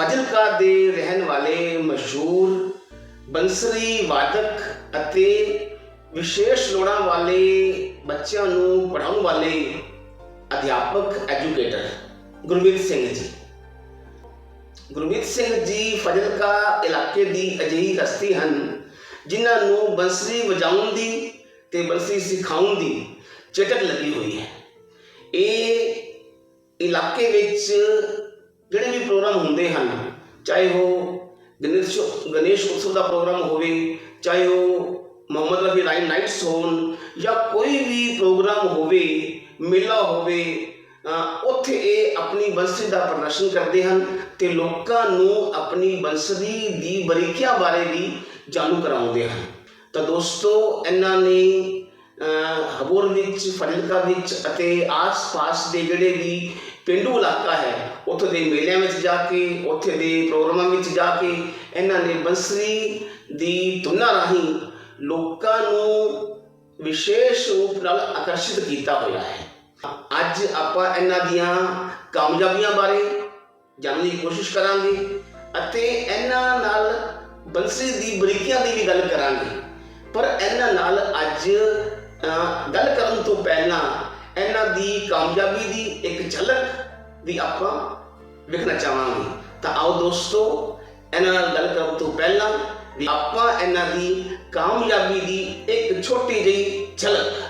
ਫਾਜ਼ਿਲਕਾ ਦੇ ਰਹਿਣ ਵਾਲੇ ਮਸ਼ਹੂਰ ਬੰਸਰੀ ਵਾਦਕ ਅਤੇ ਵਿਸ਼ੇਸ਼ ਲੋੜਾਂ ਵਾਲੇ ਬੱਚਿਆਂ ਨੂੰ ਪੜ੍ਹਾਉਣ ਵਾਲੇ ਅਧਿਆਪਕ, ਐਜੂਕੇਟਰ ਗੁਰਮੀਤ ਸਿੰਘ ਜੀ। ਗੁਰਮੀਤ ਸਿੰਘ ਜੀ ਫਾਜ਼ਿਲਕਾ ਇਲਾਕੇ ਦੀ ਅਜਿਹੀ ਹਸਤੀ ਹਨ ਜਿਨ੍ਹਾਂ ਨੂੰ ਬੰਸਰੀ ਵਜਾਉਣ ਦੀ ਤੇ ਬੰਸਰੀ ਸਿਖਾਉਣ ਦੀ ਚਟਕ ਲੱਗੀ ਹੋਈ ਹੈ। ਇਹ ਇਲਾਕੇ ਵਿੱਚ ਜਿਹੜੇ ਵੀ ਪ੍ਰੋਗਰਾਮ ਹੁੰਦੇ ਹਨ, ਚਾਹੇ ਉਹ ਗਣੇਸ਼ ਗਣੇਸ਼ ਉਤਸਵ ਦਾ ਪ੍ਰੋਗਰਾਮ ਹੋਵੇ, ਚਾਹੇ ਉਹ ਮੁਹੰਮਦ ਰਫੀ ਰਾਈਮ ਨਾਈਟਸ ਹੋਣ ਜਾਂ ਕੋਈ ਵੀ ਪ੍ਰੋਗਰਾਮ ਹੋਵੇ, ਮੇਲਾ ਹੋਵੇ ਉੱਥੇ ਇਹ ਆਪਣੀ ਬੰਸਰੀ ਦਾ ਪ੍ਰਦਰਸ਼ਨ ਕਰਦੇ ਹਨ ਤੇ ਲੋਕਾਂ ਨੂੰ ਆਪਣੀ ਬੰਸਰੀ ਦੀ ਬਰੀਕੀਆਂ ਬਾਰੇ ਵੀ ਜਾਣੂ ਕਰਾਉਂਦੇ ਹਨ। ਤਾਂ ਦੋਸਤੋ, ਇਹਨਾਂ ਨੇ ਹਬੋਰ ਵਿੱਚ ਫਾਜ਼ਿਲਕਾ ਵਿੱਚ ਅਤੇ ਆਸ-ਪਾਸ ਦੇ ਜਿਹੜੇ ਵੀ ਪਿੰਡੂ ਇਲਾਕਾ ਹੈ, ਉੱਥੇ ਦੇ ਮੇਲਿਆਂ ਵਿੱਚ ਜਾ ਕੇ, ਉੱਥੇ ਦੇ ਪ੍ਰੋਗਰਾਮਾਂ ਵਿੱਚ ਜਾ ਕੇ ਇਹਨਾਂ ਨੇ ਬੰਸਰੀ ਦੀ ਧੁਨਾਂ ਰਾਹੀਂ ਲੋਕਾਂ ਨੂੰ ਵਿਸ਼ੇਸ਼ ਰੂਪ ਨਾਲ ਆਕਰਸ਼ਿਤ ਕੀਤਾ ਹੋਇਆ ਹੈ। ਅੱਜ ਆਪਾਂ ਇਹਨਾਂ ਦੀਆਂ ਕਾਮਯਾਬੀਆਂ ਬਾਰੇ ਜਾਣਨ ਦੀ ਕੋਸ਼ਿਸ਼ ਕਰਾਂਗੇ ਅਤੇ ਇਹਨਾਂ ਨਾਲ ਬੰਸਰੀ ਦੀ ਬਰੀਕੀਆਂ ਦੀ ਵੀ ਗੱਲ ਕਰਾਂਗੇ। ਪਰ ਇਹਨਾਂ ਨਾਲ ਅੱਜ ਗੱਲ ਕਰਨ ਤੋਂ ਪਹਿਲਾਂ ਇਹਨਾਂ ਦੀ ਕਾਮਯਾਬੀ ਦੀ ਇੱਕ ਝਲਕ ਵੀ ਆਪਾਂ ਵੇਖਣਾ ਚਾਹਾਂਗੇ। ਤਾਂ ਆਓ ਦੋਸਤੋ, ਇਹਨਾਂ ਨਾਲ ਗੱਲ ਕਰਨ ਤੋਂ ਪਹਿਲਾਂ ਵੀ ਆਪਾਂ ਇਹਨਾਂ ਦੀ ਕਾਮਯਾਬੀ ਦੀ ਇੱਕ ਛੋਟੀ ਜਿਹੀ ਝਲਕ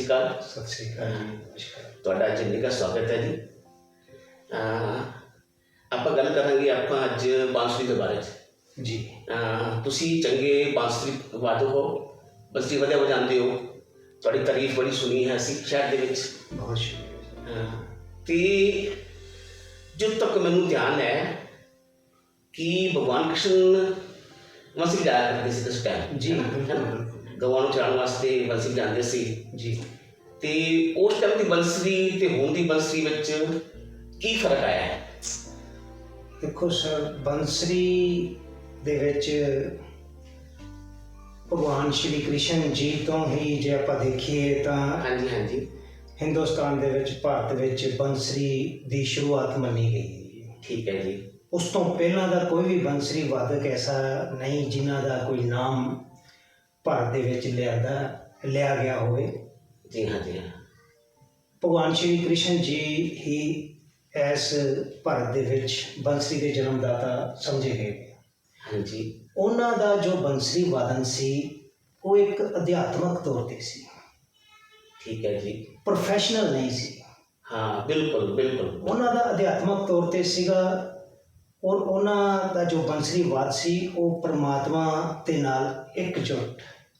ਸ਼੍ਰੀ ਅਕਾਲ ਸਤਿ ਸ੍ਰੀ ਅਕਾਲ ਜੀ ਨਮਸਕਾਰ ਤੁਹਾਡਾ ਚੰਗੀ ਦਾ ਸਵਾਗਤ ਹੈ ਜੀ। ਆਪਾਂ ਗੱਲ ਕਰਾਂਗੇ ਆਪਾਂ ਅੱਜ ਬਾਂਸੁਰੀ ਦੇ ਬਾਰੇ 'ਚ। ਜੀ। ਤੁਸੀਂ ਚੰਗੇ ਬਾਂਸੁਰੀ ਵਾਦਕ ਹੋ। ਬੰਸਰੀ ਵਧੀਆ ਵਜਾਉਂਦੇ ਹੋ। ਤੁਹਾਡੀ ਤਾਰੀਫ ਬੜੀ ਸੁਣੀ ਹੈ ਅਸੀਂ ਸ਼ਹਿਰ ਦੇ ਵਿੱਚ। ਬਹੁਤ ਸ਼ੁਕਰੀਆ। ਤੇ ਜਦ ਤੱਕ ਮੈਨੂੰ ਧਿਆਨ ਹੈ ਕਿ ਭਗਵਾਨ ਕ੍ਰਿਸ਼ਨ ਬੰਸਰੀ ਜਾਇਆ ਕਰਦੇ ਸੀ ਉਸ ਟਾਈਮ ਜੀ, ਹੈ ਨਾ? ਗਊਆਂ ਨੂੰ ਚਰਾਉਣ ਵਾਸਤੇ ਬੰਸਰੀ ਜਾਂਦੇ ਸੀ ਜੀ। ਤੇ ਉਸ ਟਾਈਮ ਦੀ ਬੰਸਰੀ ਤੇ ਹੁਣ ਦੀ ਬੰਸਰੀ ਵਿੱਚ ਕੀ ਫ਼ਰਕ ਆਇਆ ਹੈ? ਦੇਖੋ ਸਰ ਬੰਸਰੀ ਦੇ ਵਿੱਚ ਭਗਵਾਨ ਸ਼੍ਰੀ ਕ੍ਰਿਸ਼ਨ ਜੀ ਤੋਂ ਹੀ ਜੇ ਆਪਾਂ ਦੇਖੀਏ ਤਾਂ ਹਾਂਜੀ ਹਾਂਜੀ। ਹਿੰਦੁਸਤਾਨ ਦੇ ਵਿੱਚ ਭਾਰਤ ਵਿੱਚ ਬੰਸਰੀ ਦੀ ਸ਼ੁਰੂਆਤ ਮੰਨੀ ਗਈ। ਹੈ ਠੀਕ ਹੈ ਜੀ। ਉਸ ਤੋਂ ਪਹਿਲਾਂ ਦਾ ਕੋਈ ਵੀ ਬੰਸਰੀ ਵਾਦਕ ਐਸਾ ਨਹੀਂ ਜਿਨ੍ਹਾਂ ਦਾ ਕੋਈ ਨਾਮ ਭਾਰਤ ਦੇ ਵਿੱਚ ਲਿਆਂਦਾ ਲਿਆ ਗਿਆ ਹੋਵੇ। ਜੀ ਹਾਂ ਜੀ ਹਾਂ। ਭਗਵਾਨ ਸ਼੍ਰੀ ਕ੍ਰਿਸ਼ਨ ਜੀ ਹੀ ਇਸ ਭਾਰਤ ਦੇ ਵਿੱਚ ਬੰਸਰੀ ਦੇ ਜਨਮਦਾਤਾ ਸਮਝੇ ਗਏ। ਹਾਂਜੀ। ਉਹਨਾਂ ਦਾ ਜੋ ਬੰਸਰੀ ਵਾਦਨ ਸੀ ਉਹ ਇੱਕ ਅਧਿਆਤਮਕ ਤੌਰ ਤੇ ਸੀ। ਠੀਕ ਹੈ ਜੀ। ਪ੍ਰੋਫੈਸ਼ਨਲ ਨਹੀਂ ਸੀ। ਹਾਂ ਬਿਲਕੁਲ ਬਿਲਕੁਲ। ਉਹਨਾਂ ਦਾ ਅਧਿਆਤਮਕ ਤੌਰ ਤੇ ਸੀਗਾ। ਔਰ ਉਹਨਾਂ ਦਾ ਜੋ ਬੰਸਰੀ ਵਾਦ ਸੀ ਉਹ ਪ੍ਰਮਾਤਮਾ ਦੇ ਨਾਲ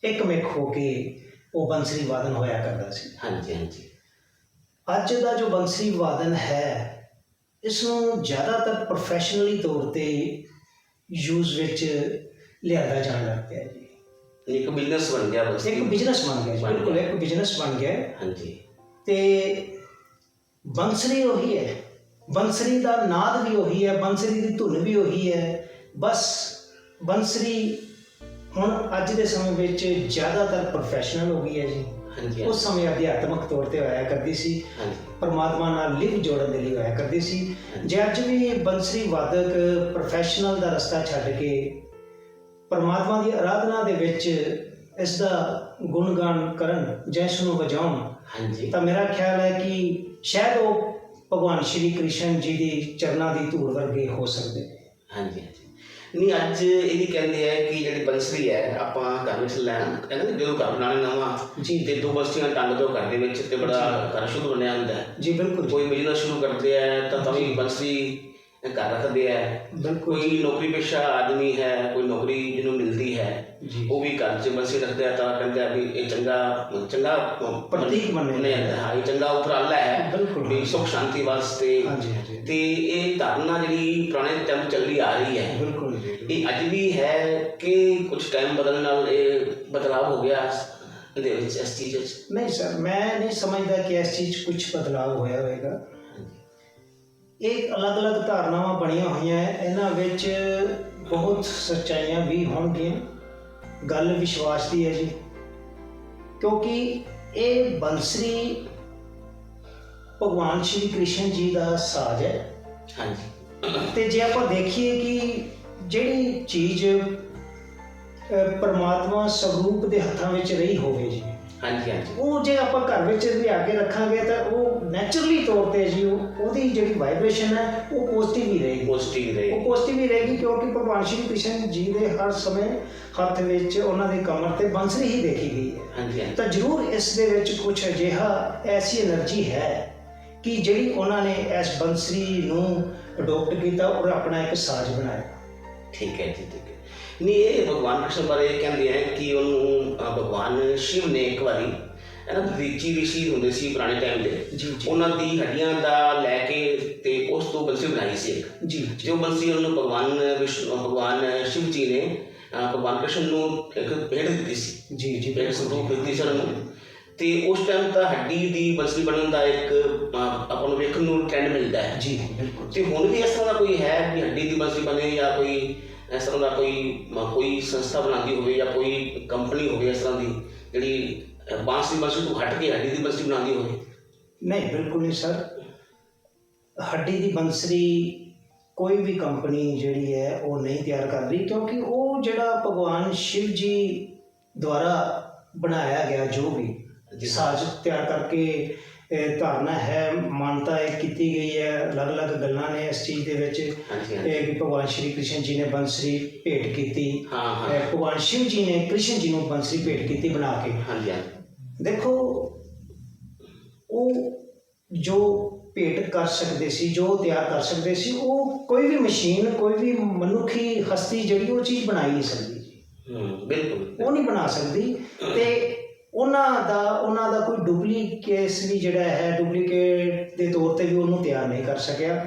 ਇਕਜੁੱਟ ਇੱਕਮਿਕ ਹੋ ਕੇ ਉਹ ਬੰਸਰੀ ਵਾਦਨ ਹੋਇਆ ਕਰਦਾ ਸੀ। ਹਾਂਜੀ ਹਾਂਜੀ। ਅੱਜ ਦਾ ਜੋ ਬੰਸਰੀ ਵਾਦਨ ਹੈ ਇਸ ਨੂੰ ਜ਼ਿਆਦਾਤਰ ਪ੍ਰੋਫੈਸ਼ਨਲੀ ਤੌਰ ਤੇ ਯੂਜ਼ ਵਿੱਚ ਲਿਆਂਦਾ ਜਾਣ ਲੱਗ ਪਿਆ ਜੀ। ਇੱਕ ਬਿਜ਼ਨਸ ਬਣ ਗਿਆ ਬਸ। ਇੱਕ ਬਿਜ਼ਨਸ ਬਣ ਗਿਆ ਜੀ, ਬਿਲਕੁਲ। ਇੱਕ ਬਿਜ਼ਨਸ ਬਣ ਗਿਆ। ਹਾਂਜੀ। ਤੇ ਬੰਸਰੀ ਉਹੀ ਹੈ। ਬੰਸਰੀ ਦਾ ਨਾਦ ਵੀ ਉਹੀ ਹੈ ਬੰਸਰੀ ਦੀ ਧੁਨ ਵੀ ਉਹੀ ਹੈ। ਬਸ ਬੰਸਰੀ ਹੁਣ ਅੱਜ ਦੇ ਸਮੇਂ ਵਿੱਚ ਜ਼ਿਆਦਾਤਰ ਪ੍ਰੋਫੈਸ਼ਨਲ ਹੋ ਗਈ ਹੈ ਜੀ। ਹਾਂਜੀ ਉਸ ਸਮੇਂ ਅਧਿਆਤਮਕ ਤੌਰ ਤੇ ਹੋਇਆ ਕਰਦੀ ਸੀ। ਹਾਂਜੀ। ਪਰਮਾਤਮਾ ਨਾਲ ਲਿਵ ਜੋੜਨ ਦੇ ਲਈ ਹੋਇਆ ਕਰਦੀ ਸੀ। ਜੇ ਅੱਜ ਵੀ ਬੰਸਰੀ ਵਾਦਕ ਪ੍ਰੋਫੈਸ਼ਨਲ ਦਾ ਰਸਤਾ ਛੱਡ ਕੇ ਪਰਮਾਤਮਾ ਦੀ ਆਰਾਧਨਾ ਦੇ ਵਿੱਚ ਇਸ ਦਾ ਗੁਣਗਾਨ ਕਰਨ ਜਾਂ ਇਸ ਨੂੰ ਵਜਾਉਣ ਹਾਂਜੀ। ਤਾਂ ਮੇਰਾ ਖਿਆਲ ਹੈ ਕਿ ਸ਼ਾਇਦ ਉਹ ਭਗਵਾਨ ਸ਼੍ਰੀ ਕ੍ਰਿਸ਼ਨ ਜੀ ਦੀ ਚਰਨਾਂ ਦੀ ਧੂੜ ਵਰਗੇ ਹੋ ਸਕਦੇ ਹਾਂਜੀ। ਨਹੀਂ ਅੱਜ ਇਹ ਵੀ ਕਹਿੰਦੇ ਆ ਕਿ ਜਿਹੜੀ ਬੰਸਰੀ ਹੈ ਆਪਾਂ ਘਰ ਵਿੱਚ ਲੈਣ ਕਹਿੰਦੇ ਜਦੋਂ ਘਰ ਬਣਾਉਣਾ ਨਵਾਂ ਜੀ। ਤੇ ਦੋ ਬਸਤੀਆਂ ਟੰਗ ਦੋ ਘਰ ਦੇ ਵਿੱਚ ਤੇ ਬੜਾ ਘਰ ਸ਼ੁਰੂ ਬਣਿਆ ਹੁੰਦਾ ਜੀ ਬਿਲਕੁਲ ਕੋਈ ਬਿਜ਼ਨਸ ਸ਼ੁਰੂ ਕਰਦੇ ਆ ਤਾਂ ਤਾਂ ਵੀ ਬੰਸਰੀ ਘਰ ਰੱਖਦੇ ਆ। ਬਿਲਕੁਲ ਕੋਈ ਨੌਕਰੀ ਪੇਸ਼ਾ ਆਦਮੀ ਹੈ ਕੋਈ ਨੌਕਰੀ ਜਿਹਨੂੰ ਮਿਲਦੀ ਹੈ ਉਹ ਵੀ ਘਰ 'ਚ ਬੰਸਰੀ ਰੱਖਦੇ ਆ ਤਾਂ ਕਹਿੰਦੇ ਆ ਵੀ ਇਹ ਚੰਗਾ ਚੰਗਾ ਪ੍ਰਤੀਕ ਮੰਨਿਆ ਜਾਂਦਾ। ਹੈ ਇਹ ਚੰਗਾ ਉਪਰਾਲਾ ਹੈ ਬਿਲਕੁਲ ਵੀ ਸੁਖ ਸ਼ਾਂਤੀ ਵਾਸਤੇ। ਹਾਂਜੀ ਹਾਂਜੀ। ਤੇ ਇਹ ਧਾਰਨਾ ਜਿਹੜੀ ਪੁਰਾਣੇ ਟਾਈਮ ਚੱਲੀ ਆ ਰਹੀ ਹੈ ਬਿਲਕੁਲ। ਇਹ ਅੱਜ ਵੀ ਹੈ ਕਿ ਕੁਝ ਟਾਈਮ ਬਦਲਣ ਨਾਲ ਇਹ ਬਦਲਾਅ ਹੋ ਗਿਆ ਇਹਦੇ ਵਿੱਚ ਇਸ ਚੀਜ਼ ਵਿੱਚ? ਨਹੀਂ ਸਰ ਮੈਂ ਨਹੀਂ ਸਮਝਦਾ ਕਿ ਇਸ ਚੀਜ਼ ਕੁਝ ਬਦਲਾਅ ਹੋਇਆ ਹੋਵੇਗਾ। ਇਹ ਅਲੱਗ-ਅਲੱਗ ਧਾਰਨਾਵਾਂ ਬਣੀਆਂ ਹੋਈਆਂ ਹੈ ਇਹਨਾਂ ਵਿੱਚ ਬਹੁਤ ਸੱਚਾਈਆਂ ਵੀ ਹੋਣਗੀਆਂ। ਗੱਲ ਵਿਸ਼ਵਾਸ ਦੀ ਹੈ ਜੀ। ਕਿਉਂਕਿ ਇਹ ਬੰਸਰੀ ਭਗਵਾਨ ਸ਼੍ਰੀ ਕ੍ਰਿਸ਼ਨ ਜੀ ਦਾ ਸਾਜ਼ ਹੈ। ਹਾਂਜੀ। ਤੇ ਜੇ ਆਪਾਂ ਦੇਖੀਏ ਕਿ ਜਿਹੜੀ ਚੀਜ਼ ਪਰਮਾਤਮਾ ਸਰੂਪ ਦੇ ਹੱਥਾਂ ਵਿੱਚ ਰਹੀ ਹੋਵੇ ਜੀ। ਹਾਂਜੀ ਹਾਂਜੀ। ਉਹ ਜੇ ਆਪਾਂ ਘਰ ਵਿੱਚ ਲਿਆ ਕੇ ਰੱਖਾਂਗੇ ਤਾਂ ਉਹ ਨੇਚਰਲੀ ਤੌਰ ਤੇ ਜੀ ਉਹਦੀ ਜਿਹੜੀ ਵਾਈਬ੍ਰੇਸ਼ਨ ਹੈ ਉਹ ਪੋਜ਼ਿਟਿਵ ਹੀ ਰਹੇਗੀ। ਪੋਜ਼ਿਟਿਵ ਰਹੇਗੀ। ਉਹ ਪੋਜ਼ਿਟਿਵ ਹੀ ਰਹੇਗੀ ਕਿਉਂਕਿ ਭਗਵਾਨ ਸ਼੍ਰੀ ਕ੍ਰਿਸ਼ਨ ਜੀ ਦੇ ਹਰ ਸਮੇਂ ਹੱਥ ਵਿੱਚ ਉਹਨਾਂ ਦੇ ਕਮਰ ਤੇ ਬੰਸਰੀ ਹੀ ਦੇਖੀ ਗਈ ਹੈ। ਹਾਂਜੀ ਤਾਂ ਜ਼ਰੂਰ ਇਸ ਦੇ ਵਿੱਚ ਕੁਝ ਅਜਿਹਾ ਐਸੀ એનર્ਜੀ ਹੈ ਕਿ ਜਿਹੜੀ ਉਹਨਾਂ ਨੇ ਇਸ ਬੰਸਰੀ ਨੂੰ ਅਡਾਪਟ ਕੀਤਾ ਔਰ ਆਪਣਾ ਇੱਕ ਸਾਜ਼ ਬਣਾਇਆ। ਠੀਕ ਹੈ ਜੀ ਠੀਕ ਹੈ ਨਹੀਂ ਇਹ ਭਗਵਾਨ ਕ੍ਰਿਸ਼ਨ ਬਾਰੇ ਕਹਿੰਦੇ ਆ ਕਿ ਉਹਨੂੰ ਭਗਵਾਨ ਸ਼ਿਵ ਨੇ ਇੱਕ ਵਾਰੀ ਇਹਨਾਂ ਰਿਚੀ ਰਿਸ਼ੀ ਹੁੰਦੇ ਸੀ ਪੁਰਾਣੇ ਟਾਈਮ ਦੇ ਜੀ ਜੀ ਉਹਨਾਂ ਦੀ ਹੱਡੀਆਂ ਦਾ ਲੈ ਕੇ ਤੇ ਉਸ ਤੋਂ ਬੰਸੀ ਬਣਾਈ ਸੀ ਇੱਕ ਜੀ ਜੀ ਬੰਸੀ ਉਹਨੂੰ ਭਗਵਾਨ ਵਿਸ਼ਨੂੰ ਭਗਵਾਨ ਸ਼ਿਵ ਜੀ ਨੇ ਭਗਵਾਨ ਕ੍ਰਿਸ਼ਨ ਨੂੰ ਇੱਕ ਭੇਟ ਦਿੱਤੀ ਸੀ ਜੀ ਜੀ ਭੇਟ ਸਰੂਪ ਦਿੱਤੀ ਸੀ ਉਹਨਾਂ ਨੂੰ ਤੇ ਉਸ ਟਾਈਮ ਤਾਂ ਹੱਡੀ ਦੀ ਬੰਸਰੀ ਬਣਨ ਦਾ ਇੱਕ ਆਪਾਂ ਨੂੰ ਵੇਖਣ ਨੂੰ ਟ੍ਰੈਂਡ ਮਿਲਦਾ ਹੈ। ਜੀ ਬਿਲਕੁਲ। ਤੇ ਹੁਣ ਵੀ ਇਸ ਤਰ੍ਹਾਂ ਦਾ ਕੋਈ ਹੈ ਵੀ ਹੱਡੀ ਦੀ ਬੰਸਰੀ ਬਣੇ ਜਾਂ ਕੋਈ ਇਸ ਤਰ੍ਹਾਂ ਦਾ ਕੋਈ ਕੋਈ ਸੰਸਥਾ ਬਣਾਉਂਦੀ ਹੋਵੇ ਜਾਂ ਕੋਈ ਕੰਪਨੀ ਹੋਵੇ ਇਸ ਤਰ੍ਹਾਂ ਦੀ ਜਿਹੜੀ ਬਾਂਸ ਦੀ ਬੰਸਰੀ ਤੋਂ ਹਟ ਕੇ ਹੱਡੀ ਦੀ ਬੰਸਰੀ ਬਣਾਉਂਦੀ ਹੋਵੇ? ਨਹੀਂ ਬਿਲਕੁਲ ਨਹੀਂ ਸਰ। ਹੱਡੀ ਦੀ ਬੰਸਰੀ ਕੋਈ ਵੀ ਕੰਪਨੀ ਜਿਹੜੀ ਹੈ ਉਹ ਨਹੀਂ ਤਿਆਰ ਕਰ ਰਹੀ ਕਿਉਂਕਿ ਉਹ ਜਿਹੜਾ ਭਗਵਾਨ ਸ਼ਿਵ ਜੀ ਦੁਆਰਾ ਬਣਾਇਆ ਗਿਆ ਜੋ ਵੀ ਸਾਜ਼ ਤਿਆਰ ਕਰਕੇ ਇਹ ਧਾਰਨਾ ਹੈ ਮਾਨਤਾ ਇਹ ਕੀਤੀ ਗਈ ਹੈ ਅਲੱਗ-ਅਲੱਗ ਗੱਲਾਂ ਨੇ ਇਸ ਚੀਜ਼ ਦੇ ਵਿੱਚ। ਇਹ ਕਿ ਭਗਵਾਨ ਸ਼੍ਰੀ ਕ੍ਰਿਸ਼ਨ ਜੀ ਨੇ ਬੰਸਰੀ ਭੇਟ ਕੀਤੀ। ਹਾਂ ਹਾਂ। ਇਹ ਭਗਵਾਨ ਸ਼ਿਵ ਜੀ ਨੇ ਕ੍ਰਿਸ਼ਨ ਜੀ ਨੂੰ ਬੰਸਰੀ ਭੇਟ ਕੀਤੀ ਬਣਾ ਕੇ। ਹਾਂਜੀ ਦੇਖੋ ਉਹ ਜੋ ਭੇਟ ਕਰ ਸਕਦੇ ਸੀ ਜੋ ਤਿਆਰ ਕਰ ਸਕਦੇ ਸੀ ਉਹ ਕੋਈ ਵੀ ਮਸ਼ੀਨ ਕੋਈ ਵੀ ਮਨੁੱਖੀ ਹਸਤੀ ਜਿਹੜੀ ਉਹ ਚੀਜ਼ ਬਣਾ ਹੀ ਨਹੀਂ ਸਕਦੀ। ਜੀ ਹੂੰ ਬਿਲਕੁਲ। ਉਹ ਨਹੀਂ ਬਣਾ ਸਕਦੀ। ਤੇ ਉਹਨਾਂ ਦਾ ਉਹਨਾਂ ਦਾ ਕੋਈ ਡੁਪਲੀਕੇਸ ਵੀ ਜਿਹੜਾ ਹੈ ਡੁਪਲੀਕੇਟ ਦੇ ਤੌਰ ਤੇ ਵੀ ਉਹਨੂੰ ਤਿਆਰ ਨਹੀਂ ਕਰ ਸਕਿਆ।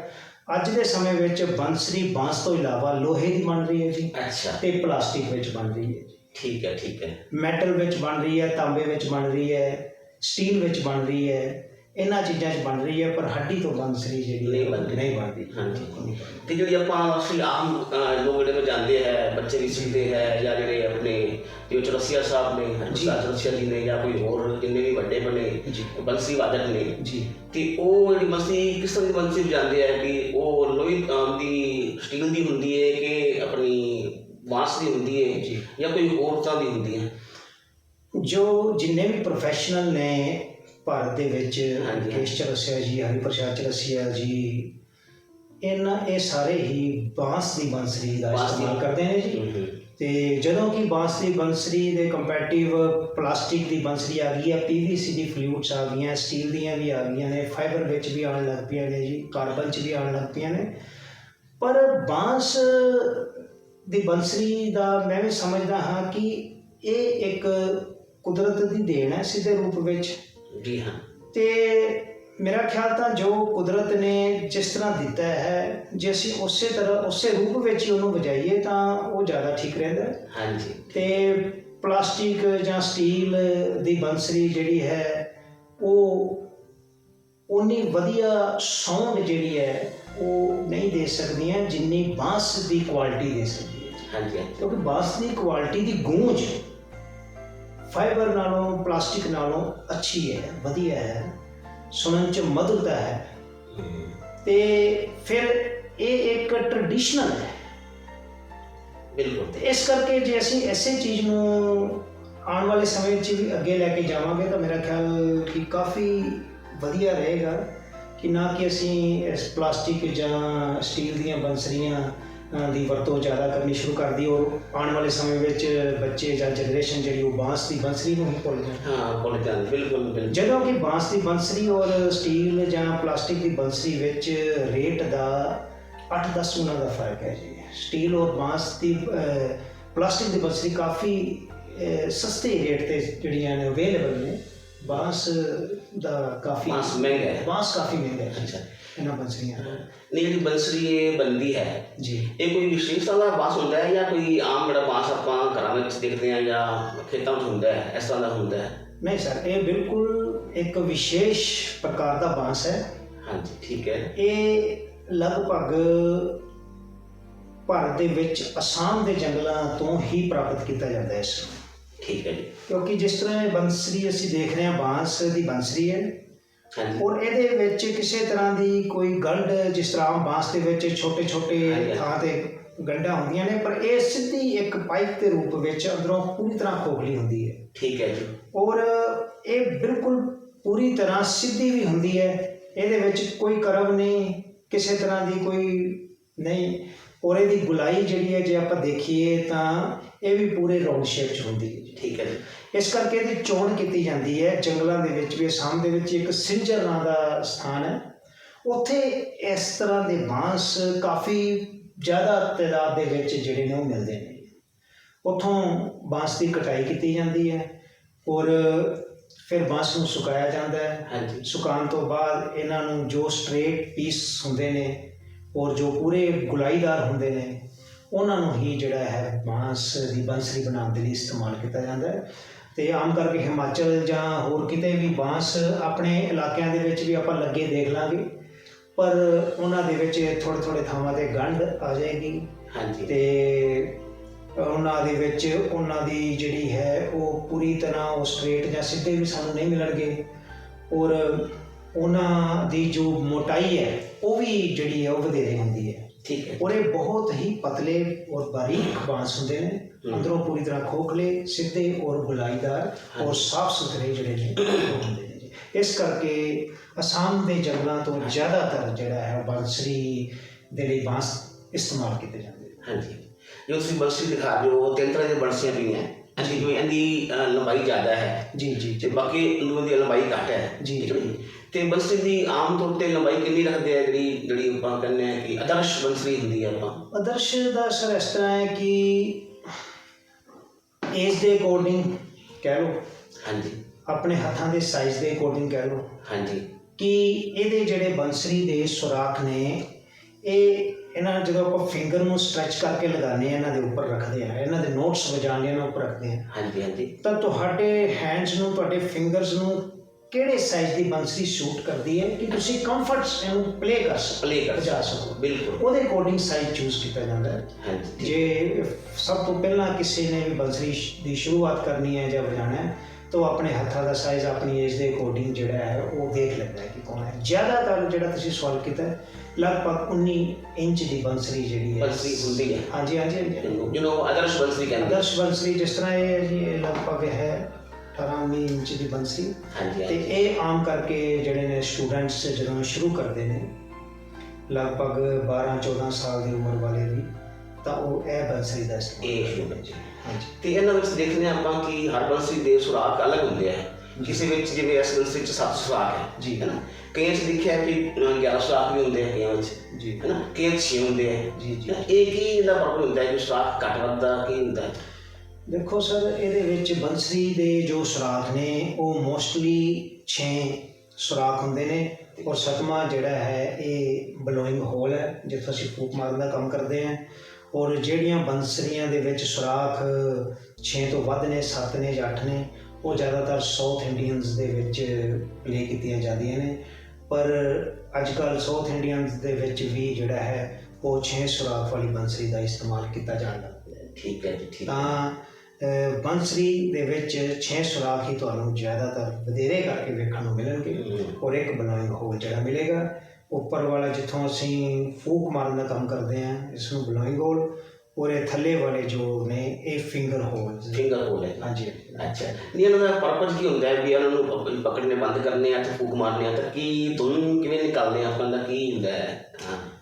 ਅੱਜ ਦੇ ਸਮੇਂ ਵਿੱਚ ਬੰਸਰੀ ਬਾਂਸ ਤੋਂ ਇਲਾਵਾ ਲੋਹੇ ਦੀ ਬਣ ਰਹੀ ਹੈ ਜੀ। ਅੱਛਾ। ਤੇ ਪਲਾਸਟਿਕ ਵਿੱਚ ਬਣ ਰਹੀ ਹੈ ਠੀਕ ਹੈ ਠੀਕ ਹੈ। ਮੈਟਲ ਵਿੱਚ ਬਣ ਰਹੀ ਹੈ ਤਾਂਬੇ ਵਿੱਚ ਬਣ ਰਹੀ ਹੈ ਸਟੀਲ ਵਿੱਚ ਬਣ ਰਹੀ ਹੈ। ਇਹਨਾਂ ਚੀਜ਼ਾਂ 'ਚ ਬਣ ਰਹੀ ਹੈ ਪਰ ਹੱਡੀ ਤੋਂ ਬੰਸਰੀ ਜਿਹੜੀ ਨਹੀਂ ਹੈ, ਬਣਦੀ। ਨਹੀਂ ਬਣਦੀ। ਹਾਂਜੀ। ਤੇ ਜਿਹੜੀ ਆਪਾਂ ਅਸੀਂ ਆਮ ਲੋਕ ਜਿਹੜੇ ਜਾਂਦੇ ਹੈ ਬੱਚੇ ਵੀ ਸਿੱਖਦੇ ਹੈ ਜਾਂ ਜਿਹੜੇ ਆਪਣੇ ਜੋ ਚਰਸੀਆ ਸਾਹਿਬ ਨੇ ਹਰਜੀਤ ਚਰਸੀਆ ਜੀ ਨੇ ਜਾਂ ਕੋਈ ਹੋਰ ਜਿੰਨੇ ਵੀ ਵੱਡੇ ਬਣੇ ਜੀ। ਬੰਸੀ ਵਾਦਕ ਨੇ ਜੀ। ਤੇ ਉਹ ਜਿਹੜੀ ਬੰਸੀ ਕਿਸ ਤਰ੍ਹਾਂ ਦੀ ਬੰਸੀ ਵਜਾਉਂਦੇ ਆ ਕਿ ਉਹ ਲੋਹੀ ਅ, ਦੀ ਸਟੀਲ ਦੀ ਹੁੰਦੀ ਹੈ ਕਿ ਆਪਣੀ ਬਾਂਸ ਦੀ ਹੁੰਦੀ ਹੈ ਜੀ। ਜਾਂ ਕੋਈ ਹੋਰ ਤਰ੍ਹਾਂ ਦੀ ਹੁੰਦੀ ਹੈ? ਜੋ ਜਿੰਨੇ ਵੀ ਪ੍ਰੋਫੈਸ਼ਨਲ ਨੇ ਭਾਰਤ ਦੇ ਵਿੱਚ ਹਾਂਜੀ। ਕੇਸ਼ ਚਰਸਿਆ ਜੀ ਹਰੀ ਪ੍ਰਸਾਦ ਚਰਸਿਆ ਜੀ ਇਹਨਾਂ ਇਹ ਸਾਰੇ ਹੀ ਬਾਂਸ ਦੀ ਬੰਸਰੀ ਦਾ ਬਾਂਸ ਦੀ। ਇਸਤੇਮਾਲ ਕਰਦੇ ਨੇ ਜੀ ਤੇ ਜਦੋਂ ਕਿ ਬਾਂਸ ਦੀ ਬੰਸਰੀ ਦੇ ਕੰਪੈਰੀਟਿਵ ਪਲਾਸਟਿਕ ਦੀ ਬੰਸਰੀ ਆ ਗਈ ਹੈ ਪੀਵੀਸੀ ਦੀ ਫਲੂਟਸ ਆ ਗਈਆਂ ਸਟੀਲ ਦੀਆਂ ਵੀ ਆ ਗਈਆਂ ਨੇ ਫਾਈਬਰ ਵਿੱਚ ਵੀ ਆਉਣ ਲੱਗ ਪਈਆਂ ਨੇ ਜੀ ਕਾਰਬਨ 'ਚ ਵੀ ਆਉਣ ਲੱਗ ਪਈਆਂ ਨੇ ਪਰ ਬਾਂਸ ਦੀ ਬੰਸਰੀ ਦਾ ਮੈਂ ਵੀ ਸਮਝਦਾ ਹਾਂ ਕਿ ਇਹ ਇੱਕ ਕੁਦਰਤ ਦੀ ਦੇਣ ਹੈ ਸਿੱਧੇ ਰੂਪ ਵਿੱਚ ਜੀ ਹਾਂ। ਤੇ ਮੇਰਾ ਖਿਆਲ ਤਾਂ ਜੋ ਕੁਦਰਤ ਨੇ ਜਿਸ ਤਰ੍ਹਾਂ ਦਿੱਤਾ ਹੈ ਜੇ ਅਸੀਂ ਉਸੇ ਤਰ੍ਹਾਂ ਉਸੇ ਰੂਪ ਵਿੱਚ ਹੀ ਉਹਨੂੰ ਵਜਾਈਏ ਤਾਂ ਉਹ ਜ਼ਿਆਦਾ ਠੀਕ ਰਹਿੰਦਾ। ਹੈ ਹਾਂਜੀ। ਤੇ ਪਲਾਸਟਿਕ ਜਾਂ ਸਟੀਲ ਦੀ ਬੰਸਰੀ ਜਿਹੜੀ ਹੈ ਉਹ ਉਨੀ ਵਧੀਆ ਸਾਊਂਡ ਜਿਹੜੀ ਹੈ ਉਹ ਨਹੀਂ ਦੇ ਸਕਦੀਆਂ ਜਿੰਨੀ ਬਾਂਸ ਦੀ ਕੁਆਲਿਟੀ ਦੇ ਸਕਦੀ ਹੈ। ਹਾਂਜੀ ਹਾਂਜੀ। ਕਿਉਂਕਿ ਬਾਂਸ ਦੀ ਕੁਆਲਿਟੀ ਦੀ ਗੂੰਜ ਫਾਈਬਰ ਨਾਲੋਂ ਪਲਾਸਟਿਕ ਨਾਲੋਂ ਅੱਛੀ ਹੈ ਵਧੀਆ ਹੈ ਸੁਣਨ ਚ ਮਧੁਰਤਾ ਹੈ। ਤੇ ਫਿਰ ਇਹ ਇੱਕ ਟ੍ਰੈਡੀਸ਼ਨਲ ਹੈ। ਬਿਲਕੁਲ। ਤੇ ਇਸ ਕਰਕੇ ਜੇ ਅਸੀਂ ਐਸੇ ਚੀਜ਼ ਨੂੰ ਆਉਣ ਵਾਲੇ ਸਮੇਂ ਵਿੱਚ ਵੀ ਅੱਗੇ ਲੈ ਕੇ ਜਾਵਾਂਗੇ ਤਾਂ ਮੇਰਾ ਖਿਆਲ ਕਿ ਕਾਫੀ ਵਧੀਆ ਰਹੇਗਾ ਕਿ ਨਾ ਕਿ ਅਸੀਂ ਇਸ ਪਲਾਸਟਿਕ ਜਾਂ ਸਟੀਲ ਦੀਆਂ ਬੰਸਰੀਆਂ ਦੀ ਵਰਤੋਂ ਜ਼ਿਆਦਾ ਕਰਨੀ ਸ਼ੁਰੂ ਕਰ ਦਈਏ ਔਰ ਆਉਣ ਵਾਲੇ ਸਮੇਂ ਵਿੱਚ ਬੱਚੇ ਜਾਂ ਜਨਰੇਸ਼ਨ ਜਿਹੜੀ ਉਹ ਬਾਂਸ ਦੀ ਬੰਸਰੀ ਨੂੰ ਹੀ ਭੁੱਲ ਜਾਣ। ਹਾਂ ਬੋਲ ਜਾਂਦੇ ਬਿਲਕੁਲ ਬਿਲਕੁਲ। ਜਦੋਂ ਕਿ ਬਾਂਸ ਦੀ ਬੰਸਰੀ ਔਰ ਸਟੀਲ ਜਾਂ ਪਲਾਸਟਿਕ ਦੀ ਬੰਸਰੀ ਵਿੱਚ ਰੇਟ ਦਾ 8-10 ਗੁਣਾ ਦਾ ਫ਼ਰਕ ਹੈ ਜੀ। ਸਟੀਲ ਔਰ ਬਾਂਸ ਦੀ ਪਲਾਸਟਿਕ ਦੀ ਬੰਸਰੀ ਕਾਫੀ ਸਸਤੇ ਰੇਟ ਤੇ ਜਿਹੜੀਆਂ ਨੇ ਅਵੇਲੇਬਲ ਨੇ। ਬਾਂਸ ਦਾ ਕਾਫੀ ਬਾਂਸ ਮਹਿੰਗਾ ਹੈ। ਬਾਂਸ ਕਾਫੀ ਮਹਿੰਗਾ ਹੈ। ਅੱਛਾ। ਇਹਨਾਂ ਬੰਸਰੀਆਂ। ਨਹੀਂ ਜਿਹੜੀ ਬੰਸਰੀ ਇਹ ਬੰਦੀ ਹੈ ਜੀ। ਇਹ ਕੋਈ ਵਿਸ਼ੇਸ਼ ਤਰ੍ਹਾਂ ਦਾ ਬਾਂਸ ਹੁੰਦਾ ਹੈ ਜਾਂ ਕੋਈ ਆਮ ਜਿਹੜਾ ਬਾਂਸ ਆਪਾਂ ਘਰਾਂ ਵਿੱਚ ਦੇਖਦੇ ਹਾਂ ਜਾਂ ਖੇਤਾਂ ਵਿੱਚ ਹੁੰਦਾ ਹੈ ਇਸ ਤਰ੍ਹਾਂ ਦਾ ਹੁੰਦਾ ਹੈ? ਨਹੀਂ ਸਰ ਇਹ ਬਿਲਕੁਲ ਇੱਕ ਵਿਸ਼ੇਸ਼ ਪ੍ਰਕਾਰ ਦਾ ਬਾਂਸ ਹੈ। ਹਾਂਜੀ ਠੀਕ ਹੈ। ਇਹ ਲਗਭਗ ਭਾਰਤ ਦੇ ਵਿੱਚ ਅਸਾਮ ਦੇ ਜੰਗਲਾਂ ਤੋਂ ਹੀ ਪ੍ਰਾਪਤ ਕੀਤਾ ਜਾਂਦਾ ਹੈ ਇਸ ਨੂੰ ਠੀਕ ਹੈ ਜੀ। ਕਿਉਂਕਿ ਜਿਸ ਤਰ੍ਹਾਂ ਇਹ ਬੰਸਰੀ ਅਸੀਂ ਦੇਖ ਰਹੇ ਹਾਂ ਬਾਂਸ ਦੀ ਬੰਸਰੀ ਹੈ। ਹਾਂਜੀ। ਔਰ ਇਹਦੇ ਵਿੱਚ ਕਿਸੇ ਤਰ੍ਹਾਂ ਦੀ ਕੋਈ ਗੰਢ ਜਿਸ ਤਰ੍ਹਾਂ ਆਮ ਬਾਂਸ ਦੇ ਵਿੱਚ ਛੋਟੇ ਛੋਟੇ ਹਾਂਜੀ। ਥਾਂ ਤੇ ਗੰਢਾਂ ਹੁੰਦੀਆਂ ਨੇ ਪਰ ਇਹ ਸਿੱਧੀ ਇੱਕ ਪਾਈਪ ਦੇ ਰੂਪ ਵਿੱਚ ਅੰਦਰੋਂ ਪੂਰੀ ਤਰ੍ਹਾਂ ਖੋਖਲੀ ਹੁੰਦੀ ਹੈ। ਠੀਕ ਹੈ ਜੀ। ਔਰ ਇਹ ਬਿਲਕੁਲ ਪੂਰੀ ਤਰ੍ਹਾਂ ਸਿੱਧੀ ਵੀ ਹੁੰਦੀ ਹੈ। ਇਹਦੇ ਵਿੱਚ ਕੋਈ ਕਰਵ ਨਹੀਂ ਕਿਸੇ ਤਰ੍ਹਾਂ ਦੀ ਕੋਈ ਨਹੀਂ। ਔਰ ਇਹਦੀ ਗੁਲਾਈ ਜਿਹੜੀ ਹੈ ਜੇ ਆਪਾਂ ਦੇਖੀਏ ਤਾਂ ਇਹ ਵੀ ਪੂਰੇ ਰਾਉਂਡ ਸ਼ੇਪ 'ਚ ਹੁੰਦੀ ਹੈ। ਠੀਕ ਹੈ ਜੀ। ਇਸ ਕਰਕੇ ਇਹਦੀ ਚੋਣ ਕੀਤੀ ਜਾਂਦੀ ਹੈ। ਜੰਗਲਾਂ ਦੇ ਵਿੱਚ ਵੀ ਅਸਾਮ ਦੇ ਵਿੱਚ ਇੱਕ ਸਿੰਜਰ ਨਾਂ ਦਾ ਸਥਾਨ ਹੈ। ਉੱਥੇ ਇਸ ਤਰ੍ਹਾਂ ਦੇ ਬਾਂਸ ਕਾਫੀ ਜ਼ਿਆਦਾ ਤਾਦਾਦ ਦੇ ਵਿੱਚ ਜਿਹੜੇ ਨੇ ਉਹ ਮਿਲਦੇ ਨੇ। ਉੱਥੋਂ ਬਾਂਸ ਦੀ ਕਟਾਈ ਕੀਤੀ ਜਾਂਦੀ ਹੈ ਔਰ ਫਿਰ ਬਾਂਸ ਨੂੰ ਸੁਕਾਇਆ ਜਾਂਦਾ ਹੈ। ਹਾਂਜੀ। ਸੁਕਾਉਣ ਤੋਂ ਬਾਅਦ ਇਹਨਾਂ ਨੂੰ ਜੋ ਸਟ੍ਰੇਟ ਪੀਸ ਹੁੰਦੇ ਨੇ ਔਰ ਜੋ ਪੂਰੇ ਗੁਲਾਈਦਾਰ ਹੁੰਦੇ ਨੇ ਉਹਨਾਂ ਨੂੰ ਹੀ ਜਿਹੜਾ ਹੈ ਬਾਂਸ ਦੀ ਬੰਸਰੀ ਬਣਾਉਣ ਦੇ ਲਈ ਇਸਤੇਮਾਲ ਕੀਤਾ ਜਾਂਦਾ ਹੈ। ਤੇ ਆਮ ਕਰਕੇ ਹਿਮਾਚਲ ਜਾਂ ਹੋਰ ਕਿਤੇ ਵੀ ਬਾਂਸ ਆਪਣੇ ਇਲਾਕਿਆਂ ਦੇ ਵਿੱਚ ਵੀ ਆਪਾਂ ਲੱਗੇ ਦੇਖ ਲਾਂਗੇ ਪਰ ਉਹਨਾਂ ਦੇ ਵਿੱਚ ਥੋੜ੍ਹੇ ਥੋੜ੍ਹੇ ਥਾਵਾਂ ਤੇ ਗੰਢ ਆ ਜਾਏਗੀ। ਹਾਂਜੀ। ਤੇ ਉਹਨਾਂ ਦੇ ਵਿੱਚ ਉਹਨਾਂ ਦੀ ਜਿਹੜੀ ਹੈ ਉਹ ਪੂਰੀ ਤਰ੍ਹਾਂ ਉਹ ਸਟ੍ਰੇਟ ਜਾਂ ਸਿੱਧੇ ਵੀ ਸਾਨੂੰ ਨਹੀਂ ਮਿਲਣਗੇ। ਔਰ ਉਹਨਾਂ ਦੀ ਜੋ ਮੋਟਾਈ ਹੈ ਉਹ ਵੀ ਜਿਹੜੀ ਹੈ ਉਹ ਵਧੇਰੇ ਹੁੰਦੀ ਹੈ। ਠੀਕ ਹੈ। ਔਰ ਇਹ ਬਹੁਤ ਹੀ ਪਤਲੇ ਔਰ ਬਾਰੀਕ ਬਾਂਸ ਹੁੰਦੇ ਨੇ। ਅੰਦਰੋਂ ਪੂਰੀ ਤਰ੍ਹਾਂ ਖੋਖਲੇ ਸਿੱਧੇ ਔਰ ਗੁਲਾਈਦਾਰ ਔਰ। ਸਾਫ਼ ਸੁਥਰੇ ਜਿਹੜੇ ਨੇ ਉਹ ਹੁੰਦੇ ਨੇ ਇਸ ਕਰਕੇ ਅਸਾਮ ਦੇ ਜੰਗਲਾਂ ਤੋਂ ਜ਼ਿਆਦਾਤਰ ਜਿਹੜਾ ਹੈ ਉਹ ਬੰਸਰੀ ਦੇ ਲਈ ਬਾਂਸ ਇਸਤੇਮਾਲ ਕੀਤੇ ਜਾਂਦੇ ਨੇ। ਹਾਂਜੀ। ਜੋ ਤੁਸੀਂ ਬੰਸਰੀ ਦਿਖਾ ਰਹੇ ਹੋ ਤਿੰਨ ਤਰ੍ਹਾਂ ਦੀਆਂ ਬੰਸੀਆਂ ਪਈਆਂ ਅਸੀਂ ਜਿਵੇਂ ਇਹਦੀ ਲੰਬਾਈ ਜ਼ਿਆਦਾ ਹੈ ਜੀ ਜੀ ਤੇ ਬਾਕੀ ਦੂਆਂ ਦੀ ਲੰਬਾਈ ਘੱਟ ਹੈ। ਜੀ। ਤੇ ਬੰਸਰੀ ਦੀ ਆਮ ਤੌਰ ਤੇ ਲੰਬਾਈ ਕਿੰਨੀ ਰੱਖਦੇ ਆ ਜਿਹੜੀ ਜਿਹੜੀ ਆਪਾਂ ਕਹਿੰਦੇ ਆ ਕਿ ਆਦਰਸ਼ ਬੰਸਰੀ ਹੁੰਦੀ ਹੈ ਆਪਾਂ? ਆਦਰਸ਼ ਦਾ ਸਰ ਇਸ ਤਰ੍ਹਾਂ ਹੈ ਕਿ ਏਜ ਦੇ ਅਕੋਰਡਿੰਗ ਕਹਿ ਲਓ। ਹਾਂਜੀ। ਆਪਣੇ ਹੱਥਾਂ ਦੇ ਸਾਈਜ਼ ਦੇ ਅਕੋਰਡਿੰਗ ਕਹਿ ਲਓ। ਹਾਂਜੀ। ਕਿ ਇਹਦੇ ਜਿਹੜੇ ਬੰਸਰੀ ਦੇ ਸੁਰਾਖ ਨੇ ਇਹ ਇਹਨਾਂ ਜਦੋਂ ਆਪਾਂ ਫਿੰਗਰ ਨੂੰ ਸਟ੍ਰੈਚ ਕਰਕੇ ਲਗਾਉਂਦੇ ਆ ਇਹਨਾਂ ਦੇ ਉੱਪਰ ਰੱਖਦੇ ਆ ਇਹਨਾਂ ਦੇ ਨੋਟਸ ਵਜਾਉਂਦੇ ਆ ਇਹਨਾਂ ਉੱਪਰ ਰੱਖਦੇ ਆ ਹਾਂਜੀ ਹਾਂਜੀ। ਤਾਂ ਤੁਹਾਡੇ ਹੈਂਡਸ ਨੂੰ ਤੁਹਾਡੇ ਫਿੰਗਰਸ ਨੂੰ ਕਿਹੜੇ ਸਾਈਜ਼ ਦੀ ਬੰਸਰੀ ਸੂਟ ਕਰਦੀ ਹੈ ਕਿ ਤੁਸੀਂ ਕੰਫਰਟ ਇਹਨੂੰ ਪਲੇ ਕਰ ਸਕੋ ਪਲੇ ਕਰ ਵਜਾ ਸਕੋ ਬਿਲਕੁਲ। ਉਹਦੇ ਅਕੋਰਡਿੰਗ ਸਾਈਜ਼ ਚੂਜ਼ ਕੀਤਾ ਜਾਂਦਾ ਹੈ। ਜੇ ਸਭ ਤੋਂ ਪਹਿਲਾਂ ਕਿਸੇ ਨੇ ਵੀ ਬੰਸਰੀ ਦੀ ਸ਼ੁਰੂਆਤ ਕਰਨੀ ਹੈ ਜਾਂ ਵਜਾਉਣਾ ਹੈ ਤਾਂ ਆਪਣੇ ਹੱਥਾਂ ਦਾ ਸਾਈਜ਼ ਆਪਣੀ ਏਜ ਦੇ ਅਕੋਰਡਿੰਗ ਜਿਹੜਾ ਹੈ ਉਹ ਦੇਖ ਲੈਂਦਾ ਹੈ ਕਿ ਕੌਣ ਹੈ। ਜ਼ਿਆਦਾਤਰ ਜਿਹੜਾ ਤੁਸੀਂ ਸਵਾਲ ਕੀਤਾ ਹੈ, ਲਗਭਗ 19 ਇੰਚ ਦੀ ਬੰਸਰੀ ਜਿਹੜੀ ਹੈ। ਬੰਸਰੀ ਹੁੰਦੀ ਹੈ। ਹਾਂਜੀ ਹਾਂਜੀ ਜਿਹਨੂੰ ਆਦਰਸ਼ ਬੰਸਰੀ ਕਹਿੰਦੇ ਆ। ਆਦਰਸ਼ ਬੰਸਰੀ ਜਿਸ ਤਰ੍ਹਾਂ ਇਹ ਹੈ ਜੀ ਇਹ ਲਗਭਗ ਹੈ 18 19 ਇੰਚ ਦੀ ਹਾਂਜੀ ਤੇ ਇਹ ਆਮ ਕਰਕੇ ਜਿਹੜੇ ਨੇ ਸਟੂਡੈਂਟਸ ਜਦੋਂ ਸ਼ੁਰੂ ਕਰਦੇ ਨੇ ਲਗਭਗ 12 14 ਸਾਲ ਦੀ ਉਮਰ ਵਾਲੇ ਵੀ ਤਾਂ ਉਹ ਇਹ ਬੰਸਰੀ ਦਾ ਇਸਤੇਮਾਲ ਇਹ ਕਰਦੇ ਸ਼ੁਰੂ ਹਾਂਜੀ। ਤੇ ਇਹਨਾਂ ਵਿੱਚ ਦੇਖਦੇ ਆਪਾਂ ਕਿ ਹਰ ਬੰਸਰੀ ਦੇ ਸੁਰਾਖ ਅਲੱਗ ਹੁੰਦੇ ਆ। ਕਿਸੇ ਵਿੱਚ ਜਿਵੇਂ ਇਸ ਬੰਸਰੀ ਚ ਸੱਤ ਸੁਰਾਖ ਹੈ ਜੀ। ਹੈ ਨਾ? ਕਈਆਂ ਚ ਦੇਖਿਆ ਕਿ ਅ, 11 ਸੁਰਾਖ ਵੀ ਹੁੰਦੇ ਆ ਕਈਆਂ ਵਿੱਚ ਜੀ। ਹੈ ਨਾ? ਕਈਆਂ ਚ 6 ਹੁੰਦੇ ਆ। ਜੀ ਜੀ? ਇਹ ਕੀ ਇਹਦਾ ਪ੍ਰੋਬਲਮ ਹੁੰਦਾ ਹੈ? ਕਿ ਸੁਰਾਖ ਘੱਟ ਵੱਧ ਦਾ ਕੀ ਹੁੰਦਾ? ਹੈ ਦੇਖੋ ਸਰ ਇਹਦੇ ਵਿੱਚ ਬੰਸਰੀ ਦੇ ਜੋ ਸੁਰਾਖ ਨੇ ਉਹ ਮੋਸਟਲੀ 6 ਸੁਰਾਖ ਹੁੰਦੇ ਨੇ ਔਰ ਸਤਵਾਂ ਜਿਹੜਾ ਹੈ ਇਹ ਬਲੋਇੰਗ ਹੋਲ ਹੈ ਜਿੱਥੇ ਅਸੀਂ ਫੂਕ ਮਾਰਨ ਦਾ ਕੰਮ ਕਰਦੇ ਹਾਂ। ਔਰ ਜਿਹੜੀਆਂ ਬੰਸਰੀਆਂ ਦੇ ਵਿੱਚ ਸੁਰਾਖ 6 ਤੋਂ ਵੱਧ ਨੇ 7 ਨੇ ਜਾਂ 8 ਨੇ ਉਹ ਜ਼ਿਆਦਾਤਰ ਸਾਊਥ ਇੰਡੀਅਨਸ ਦੇ ਵਿੱਚ ਪਲੇ ਕੀਤੀਆਂ ਜਾਂਦੀਆਂ ਨੇ। ਪਰ ਅੱਜ ਕੱਲ੍ਹ ਸਾਊਥ ਇੰਡੀਅਨਸ ਦੇ ਵਿੱਚ ਵੀ ਜਿਹੜਾ ਹੈ ਉਹ 6 ਸੁਰਾਖ ਵਾਲੀ ਬੰਸਰੀ ਦਾ ਇਸਤੇਮਾਲ ਕੀਤਾ ਹੈ ਠੀਕ ਹੈ ਜੀ ਠੀਕ ਹੈ। ਤਾਂ ਬੰਸਰੀ ਦੇ ਵਿੱਚ 6 ਸੁਰਾਖ ਹੀ ਤੁਹਾਨੂੰ ਜ਼ਿਆਦਾਤਰ ਵਧੇਰੇ ਕਰਕੇ ਵੇਖਣ ਨੂੰ ਮਿਲਣਗੇ ਔਰ ਇੱਕ ਬਲੋਇੰਗ ਹੋਲ ਜਿਹੜਾ ਮਿਲੇਗਾ। ਉੱਪਰ ਵਾਲਾ ਜਿੱਥੋਂ ਅਸੀਂ ਫੂਕ ਮਾਰਨ ਦਾ ਕੰਮ ਕਰਦੇ ਹਾਂ ਇਸ ਨੂੰ ਬਲੋਇੰਗ ਹੋਲ ਔਰ ਇਹ ਥੱਲੇ ਵਾਲੇ ਜੋ ਨੇ ਇਹ ਫਿੰਗਰ ਹੋਲਸ ਫਿੰਗਰ ਹੋਲ ਹੈ ਹਾਂਜੀ। ਅੱਛਾ। ਨਹੀਂ ਇਹਨਾਂ ਦਾ ਪਰਪਸ ਕੀ ਹੁੰਦਾ ਹੈ ਵੀ ਇਹਨਾਂ ਨੂੰ ਪਕ- ਪਕੜਨੇ ਬੰਦ ਕਰਨੇ ਆ ਤੇ ਫੂਕ ਮਾਰਨੇ ਆ? ਤਾਂ ਕੀ ਧੁਨ ਕਿਵੇਂ ਨਿਕਾਲਦੇ ਆ ਆਪਾਂ? ਦਾ ਕੀ ਹੁੰਦਾ ਹੈ? ਹਾਂ।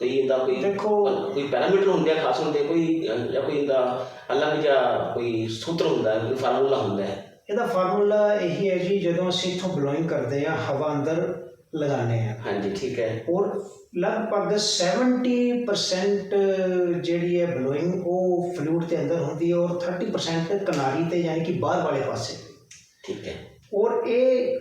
ਕੋਈ ਇਹਦਾ ਕੋਈ ਦੇਖੋ- ਕੋਈ ਪੈਰਾਮੀਟਰ ਹੁੰਦੇ ਆ ਖਾਸ ਹੁੰਦੇ ਕੋਈ ਜਾਂ ਕੋਈ ਇਹਦਾ ਅਲੱਗ ਜਿਹਾ ਕੋਈ ਸੂਤਰ ਹੁੰਦਾ ਹੈ ਕੋਈ ਫਾਰਮੂਲਾ ਹੁੰਦਾ ਹੈ। ਇਹਦਾ ਫਾਰਮੂਲਾ ਇਹੀ ਹੈ ਜੀ ਜਦੋਂ ਅਸੀਂ ਇੱਥੋਂ ਬਲੋਇੰਗ ਕਰਦੇ ਹਾਂ ਹਵਾ ਅੰਦਰ ਲਗਾਉਂਦੇ ਹਾਂ। ਹਾਂਜੀ ਠੀਕ ਹੈ। ਔਰ ਲਗਭਗ 70% ਜਿਹੜੀ ਹੈ ਬਲੋਇੰਗ ਉਹ ਫਲੂਟ ਦੇ ਅੰਦਰ ਹੁੰਦੀ ਹੈ ਔਰ 30% ਕਿਨਾਰੀ ਤੇ ਯਾਨੀ ਕਿ ਬਾਹਰ ਵਾਲੇ ਪਾਸੇ। ਠੀਕ ਹੈ। ਔਰ ਇਹ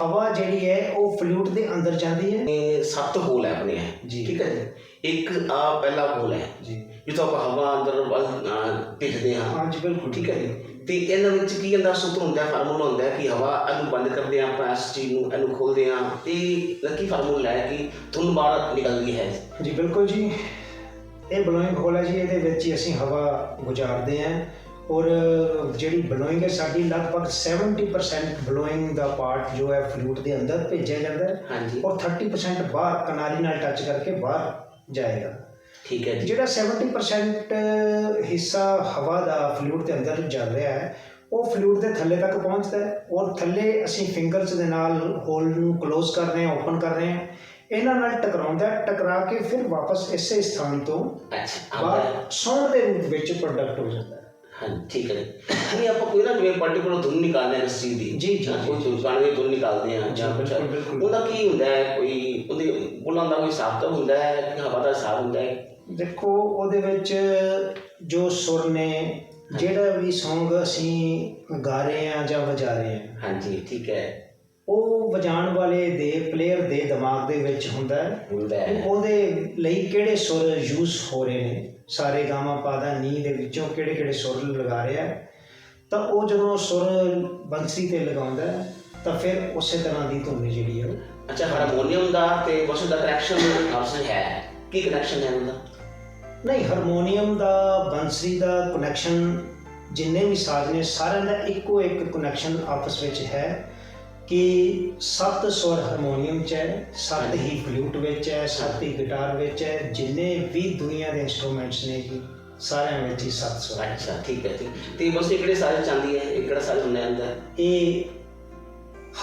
ਹਵਾ ਜਿਹੜੀ ਹੈ ਉਹ ਫਲੂਟ ਦੇ ਅੰਦਰ ਜਾਂਦੀ ਹੈ। ਇਹ ਸੱਤ ਹੋਲ ਹੈ ਆਪਣੇ। ਜੀ। ਠੀਕ ਹੈ ਜੀ? ਇੱਕ ਆ ਪਹਿਲਾ ਹੋਲ ਹੈ। ਜੀ। ਜਿੱਥੋਂ ਆਪਾਂ ਹਵਾ ਅੰਦਰ ਵੱਲ ਅਹ, ਭੇਜਦੇ ਹਾਂ। ਹਾਂਜੀ ਬਿਲਕੁਲ। ਠੀਕ ਹੈ ਜੀ? ਤੇ ਇਹਨਾਂ ਵਿੱਚ ਕੀ ਹੁੰਦਾ ਸੂਤਰ ਹੁੰਦਾ ਫਾਰਮੂਲਾ ਹੁੰਦਾ ਹੈ ਕਿ ਹਵਾ ਇਹਨੂੰ ਬੰਦ ਕਰਦੇ ਹਾਂ ਆਪਾਂ ਇਸ ਚੀਜ਼ ਨੂੰ ਇਹਨੂੰ ਖੋਲਦੇ ਹਾਂ। ਤੇ ਇਹਦਾ ਕੀ ਫਾਰਮੂਲਾ ਹੈ ਕਿ ਧੁੰਨ ਬਾਹਰ ਨਿਕਲਦੀ ਹੈ। ਜੀ ਬਿਲਕੁਲ ਜੀ। ਇਹ ਬਲੋਇੰਗ ਹੋਲ ਹੈ ਜੀ ਇਹਦੇ ਵਿੱਚ ਹੀ ਅਸੀਂ ਹਵਾ ਗੁਜ਼ਾਰਦੇ ਹਾਂ। ਔਰ ਜਿਹੜੀ ਬਲੋਇੰਗ ਹੈ ਸਾਡੀ ਲਗਭਗ 70% ਬਲੋਇੰਗ ਦਾ ਪਾਰਟ ਜੋ ਹੈ ਫਲੂਟ ਦੇ ਅੰਦਰ ਭੇਜਿਆ ਜਾਂਦਾ ਹੈ। ਹਾਂਜੀ। ਔਰ 30% ਬਾਹਰ ਕਨਾਲੀ ਨਾਲ ਟੱਚ ਕਰਕੇ ਬਾਹਰ ਜਾਏਗਾ। ਠੀਕ ਹੈ ਜੀ। ਜਿਹੜਾ 70% ਹਿੱਸਾ ਹਵਾ ਦਾ ਫਲੂਇਡ ਦੇ ਅੰਦਰ ਚੱਲ ਰਿਹਾ ਹੈ ਉਹ ਫਲੂਇਡ ਦੇ ਥੱਲੇ ਤੱਕ ਪਹੁੰਚਦਾ ਹੈ। ਔਰ ਥੱਲੇ ਅਸੀਂ ਫਿੰਗਰਸ ਦੇ ਨਾਲ ਹੋਲ ਨੂੰ ਕਲੋਜ਼ ਕਰ ਰਹੇ ਹਾਂ ਓਪਨ ਕਰ ਰਹੇ ਹਾਂ। ਇਹਨਾਂ ਨਾਲ ਟਕਰਾਉਂਦਾ ਟਕਰਾ ਕੇ ਫਿਰ ਵਾਪਸ ਇਸੇ ਸਥਾਨ ਤੋਂ ਅੱਛਾ ਸਾਊਂਡ ਦੇ ਰੂਪ ਵਿੱਚ ਪ੍ਰੋਡਕਟ ਹੋ ਜਾਂਦਾ ਹਾਂ। ਠੀਕ ਹੈ ਜੀ। ਨਹੀਂ ਆਪਾਂ ਕੋਈ ਨਾ ਜਿਵੇਂ ਪਾਰਟਿਕੂਲਰ ਧੁਨ ਨਿਕਾਲਦੇ ਹਾਂ ਇਸ ਚੀਜ਼ ਦੀ ਜੀ, ਜੀ, ਹਾਂ, ਜੀ, ਕੋਈ ਧੁਨ ਗਾਣੇ ਦੀ ਧੁਨ ਨਿਕਾਲਦੇ ਹਾਂ ਜਾਂ ਕੁਛ ਬਿਲਕੁਲ, ਬਿਲਕੁਲ। ਉਹਦਾ ਕੀ ਹੁੰਦਾ ਹੈ ਕੋਈ ਉਹਦੇ ਬੋਲਾਂ ਦਾ ਕੋਈ ਹਿਸਾਬ ਤਾਂ ਹੁੰਦਾ ਹੈ ਕਿ ਹਵਾ ਦਾ ਹਿਸਾਬ ਹੁੰਦਾ ਹੈ ਦੇਖੋ ਉਹਦੇ ਵਿੱਚ ਜੋ ਸੁਰ ਨੇ ਜਿਹੜਾ ਵੀ Song ਅਸੀਂ ਗਾ ਰਹੇ ਹਾਂ ਜਾਂ ਵਜਾ ਰਹੇ ਹਾਂ ਹਾਂਜੀ ਠੀਕ ਹੈ. ਉਹ ਵਜਾਉਣ ਵਾਲੇ ਦੇ ਪਲੇਅਰ ਦੇ ਦਿਮਾਗ ਦੇ ਵਿੱਚ ਹੁੰਦਾ ਹੈ। ਉਹਦੇ ਲਈ ਕਿਹੜੇ ਸੁਰ ਯੂਜ਼ ਹੋ ਰਹੇ ਨੇ? ਸਾਰੇ ਗਾਮਾ ਪਾਦਾ ਨੀ ਦੇ ਵਿੱਚੋਂ ਕਿਹੜੇ ਕਿਹੜੇ ਸੁਰ ਲਗਾ ਰਿਹਾ ਹੈ। ਤਾਂ ਉਹ ਜਦੋਂ ਸੁਰ ਬੰਸਰੀ ਤੇ ਲਗਾਉਂਦਾ ਹੈ ਤਾਂ ਫਿਰ ਉਸੇ ਤਰ੍ਹਾਂ ਦੀ ਧੁਨ ਜਿਹੜੀ ਹੈ ਅੱਛਾ ਹਾਰਮੋਨੀਅਮ ਦਾ ਤੇ ਬਸ ਦਾ ਕਨੈਕਸ਼ਨ ਆਪਸ ਵਿੱਚ ਹੈ। ਕੀ ਕਨੈਕਸ਼ਨ ਹੈ ਉਹਦਾ? ਨਹੀਂ ਹਾਰਮੋਨੀਅਮ ਦਾ ਬੰਸਰੀ ਦਾ ਕਨੈਕਸ਼ਨ ਜਿੰਨੇ ਵੀ ਸਾਜ਼ ਨੇ ਸਾਰਿਆਂ ਦਾ ਇੱਕੋ ਇੱਕ ਕਨੈਕਸ਼ਨ ਆਪਸ ਵਿੱਚ ਹੈ। ਕਿ ਸੱਤ ਸੁਰ ਹਾਰਮੋਨੀਅਮ 'ਚ ਹੈ ਸੱਤ ਹੀ ਫਲੂਟ ਵਿੱਚ ਹੈ ਸੱਤ ਹੀ ਗਿਟਾਰ ਵਿੱਚ ਹੈ ਜਿੰਨੇ ਵੀ ਦੁਨੀਆ ਦੇ ਇਨਸਟਰੂਮੈਂਟਸ ਨੇ ਜੀ ਸਾਰਿਆਂ ਵਿੱਚ ਹੀ ਸੱਤ ਸੁਰ ਹੈ। ਅੱਛਾ ਠੀਕ ਹੈ ਤੇ ਬਸ ਇਹ ਕਿਹੜੇ ਸਾਰੇ ਚਾਹੁੰਦੀ ਹੈ? ਇਹ ਕਿਹੜਾ ਸਾਰੇ ਹੁੰਦੇ ਅੰਦਰ? ਇਹ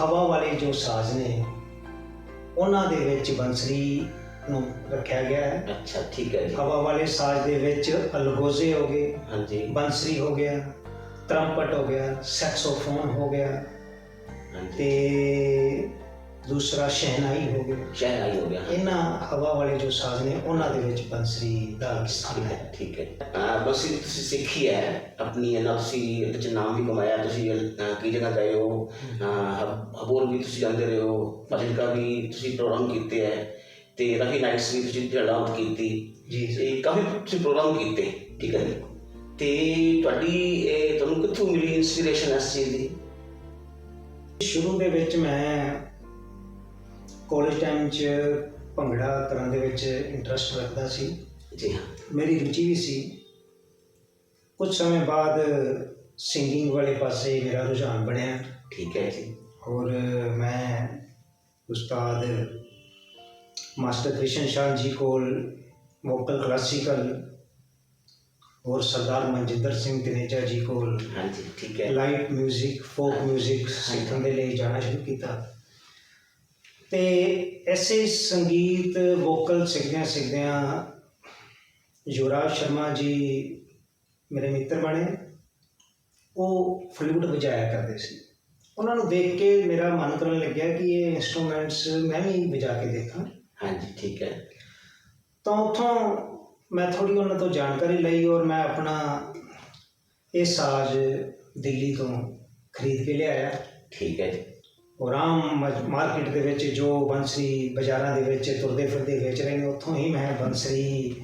ਹਵਾ ਵਾਲੇ ਜੋ ਸਾਜ਼ ਨੇ ਉਹਨਾਂ ਦੇ ਵਿੱਚ ਬੰਸਰੀ ਨੂੰ ਰੱਖਿਆ ਗਿਆ ਹੈ। ਅੱਛਾ ਠੀਕ ਹੈ ਜੀ। ਹਵਾ ਵਾਲੇ ਸਾਜ਼ ਦੇ ਵਿੱਚ ਅਲਗੋਜ਼ੇ ਹੋ ਗਏ ਹਾਂਜੀ। ਬੰਸਰੀ ਹੋ ਗਿਆ ਟਰੰਪਟ ਹੋ ਗਿਆ ਸੈਕਸੋਫੋਨ ਹੋ ਗਿਆ ਤੇ ਦੂਸਰਾ ਸ਼ਹਿਨਾਈ ਹੋ ਗਿਆ। ਸ਼ਹਿਨਾਈ ਹੋ ਗਿਆ। ਇਹਨਾਂ ਹਵਾ ਵਾਲੇ ਜੋ ਸਾਜ਼ ਨੇ ਉਹਨਾਂ ਦੇ ਵਿੱਚ ਬੰਸਰੀ ਦਾ ਸਥਾਨ ਹੈ। ਠੀਕ ਹੈ। ਬਸ ਤੁਸੀਂ ਸਿੱਖੀ ਹੈ ਆਪਣੀ ਇਹਨਾਂ ਤੁਸੀਂ ਇਹਦੇ ਚ ਨਾਮ ਵੀ ਕਮਾਇਆ ਤੁਸੀਂ ਕਈ ਜਗ੍ਹਾ ਗਏ ਹੋ। ਹਬੋਰ ਵੀ ਤੁਸੀਂ ਜਾਂਦੇ ਰਹੇ ਹੋ ਫਾਜ਼ਿਲਕਾ ਵੀ ਤੁਸੀਂ ਪ੍ਰੋਗਰਾਮ ਕੀਤੇ ਹੈ ਤੇ ਰਫੀ ਨਾਈਟਸ ਵੀ ਤੁਸੀਂ ਜਲਾਉਂਤ ਕੀਤੀ। ਜੀ ਜੀ। ਕਾਫੀ ਤੁਸੀਂ ਪ੍ਰੋਗਰਾਮ ਕੀਤੇ ਠੀਕ ਹੈ ਤੇ ਤੁਹਾਡੀ ਇਹ ਤੁਹਾਨੂੰ ਕਿੱਥੋਂ ਮਿਲੀ ਇਨਸਪੀਰੇਸ਼ਨ ਇਸ ਚੀਜ਼ ਦੀ? ਸ਼ੁਰੂ ਦੇ ਵਿੱਚ ਮੈਂ ਕਾਲਜ ਟਾਈਮ 'ਚ ਭੰਗੜਾ ਕਰਨ ਦੇ ਵਿੱਚ ਇੰਟਰਸਟ ਰੱਖਦਾ ਸੀ। ਜੀ ਹਾਂ। ਮੇਰੀ ਰੁਚੀ ਵੀ ਸੀ। ਕੁਝ ਸਮੇਂ ਬਾਅਦ ਸਿੰਗਿੰਗ ਵਾਲੇ ਪਾਸੇ ਮੇਰਾ ਰੁਝਾਨ ਬਣਿਆ। ਠੀਕ ਹੈ ਜੀ। ਔਰ ਮੈਂ ਉਸਤਾਦ ਮਾਸਟਰ ਕ੍ਰਿਸ਼ਨ ਸ਼ਾਹ ਜੀ ਕੋਲ ਵੋਕਲ ਕਲਾਸੀਕਲ ਔਰ ਸਰਦਾਰ ਮਨਜਿੰਦਰ ਸਿੰਘ ਤਨੇਜਾ ਜੀ ਕੋਲ ਹਾਂਜੀ ਠੀਕ ਹੈ ਲਾਈਟ 뮤직 ਫੋਕ 뮤직 ਸਿੱਖਣ ਦੇ ਲਈ ਜਾਣਾ ਸ਼ੁਰੂ ਕੀਤਾ ਤੇ ਐਸੇ ਸੰਗੀਤ ਵੋਕਲ ਸਿੱਖਦਿਆਂ ਸਿੱਖਦਿਆਂ ਯੁਵਰਾਜ ਸ਼ਰਮਾ ਜੀ ਮੇਰੇ ਮਿੱਤਰ ਬਣੇ ਉਹ ਫਲੂਟ ਵਜਾਇਆ ਕਰਦੇ ਸੀ ਉਹਨਾਂ ਨੂੰ ਦੇਖ ਕੇ ਮੇਰਾ ਮਨ ਕਰਨ ਲੱਗਿਆ ਕਿ ਇਹ ਇਨਸਟਰੂਮੈਂਟਸ ਮੈਂ ਵੀ ਵਜਾ ਕੇ ਦੇਖਾਂ ਹਾਂਜੀ ਠੀਕ ਹੈ ਤਾਂ ਉੱਥੋਂ ਮੈਂ ਥੋੜੀ ਉਹਨਾਂ ਤੋਂ ਜਾਣਕਾਰੀ ਲਈ ਔਰ ਮੈਂ ਆਪਣਾ ਇਹ ਸਾਜ਼ ਦਿੱਲੀ ਤੋਂ ਖਰੀਦ ਕੇ ਲਿਆਇਆ। ਠੀਕ ਹੈ ਜੀ। ਔਰ ਆਮ ਮਾਰਕੀਟ ਦੇ ਵਿੱਚ ਜੋ ਬੰਸਰੀ ਬਾਜ਼ਾਰਾਂ ਦੇ ਵਿੱਚ ਤੁਰਦੇ ਫਿਰਦੇ ਵੇਚ ਰਹੇ ਨੇ ਉੱਥੋਂ ਹੀ ਮੈਂ ਬੰਸਰੀ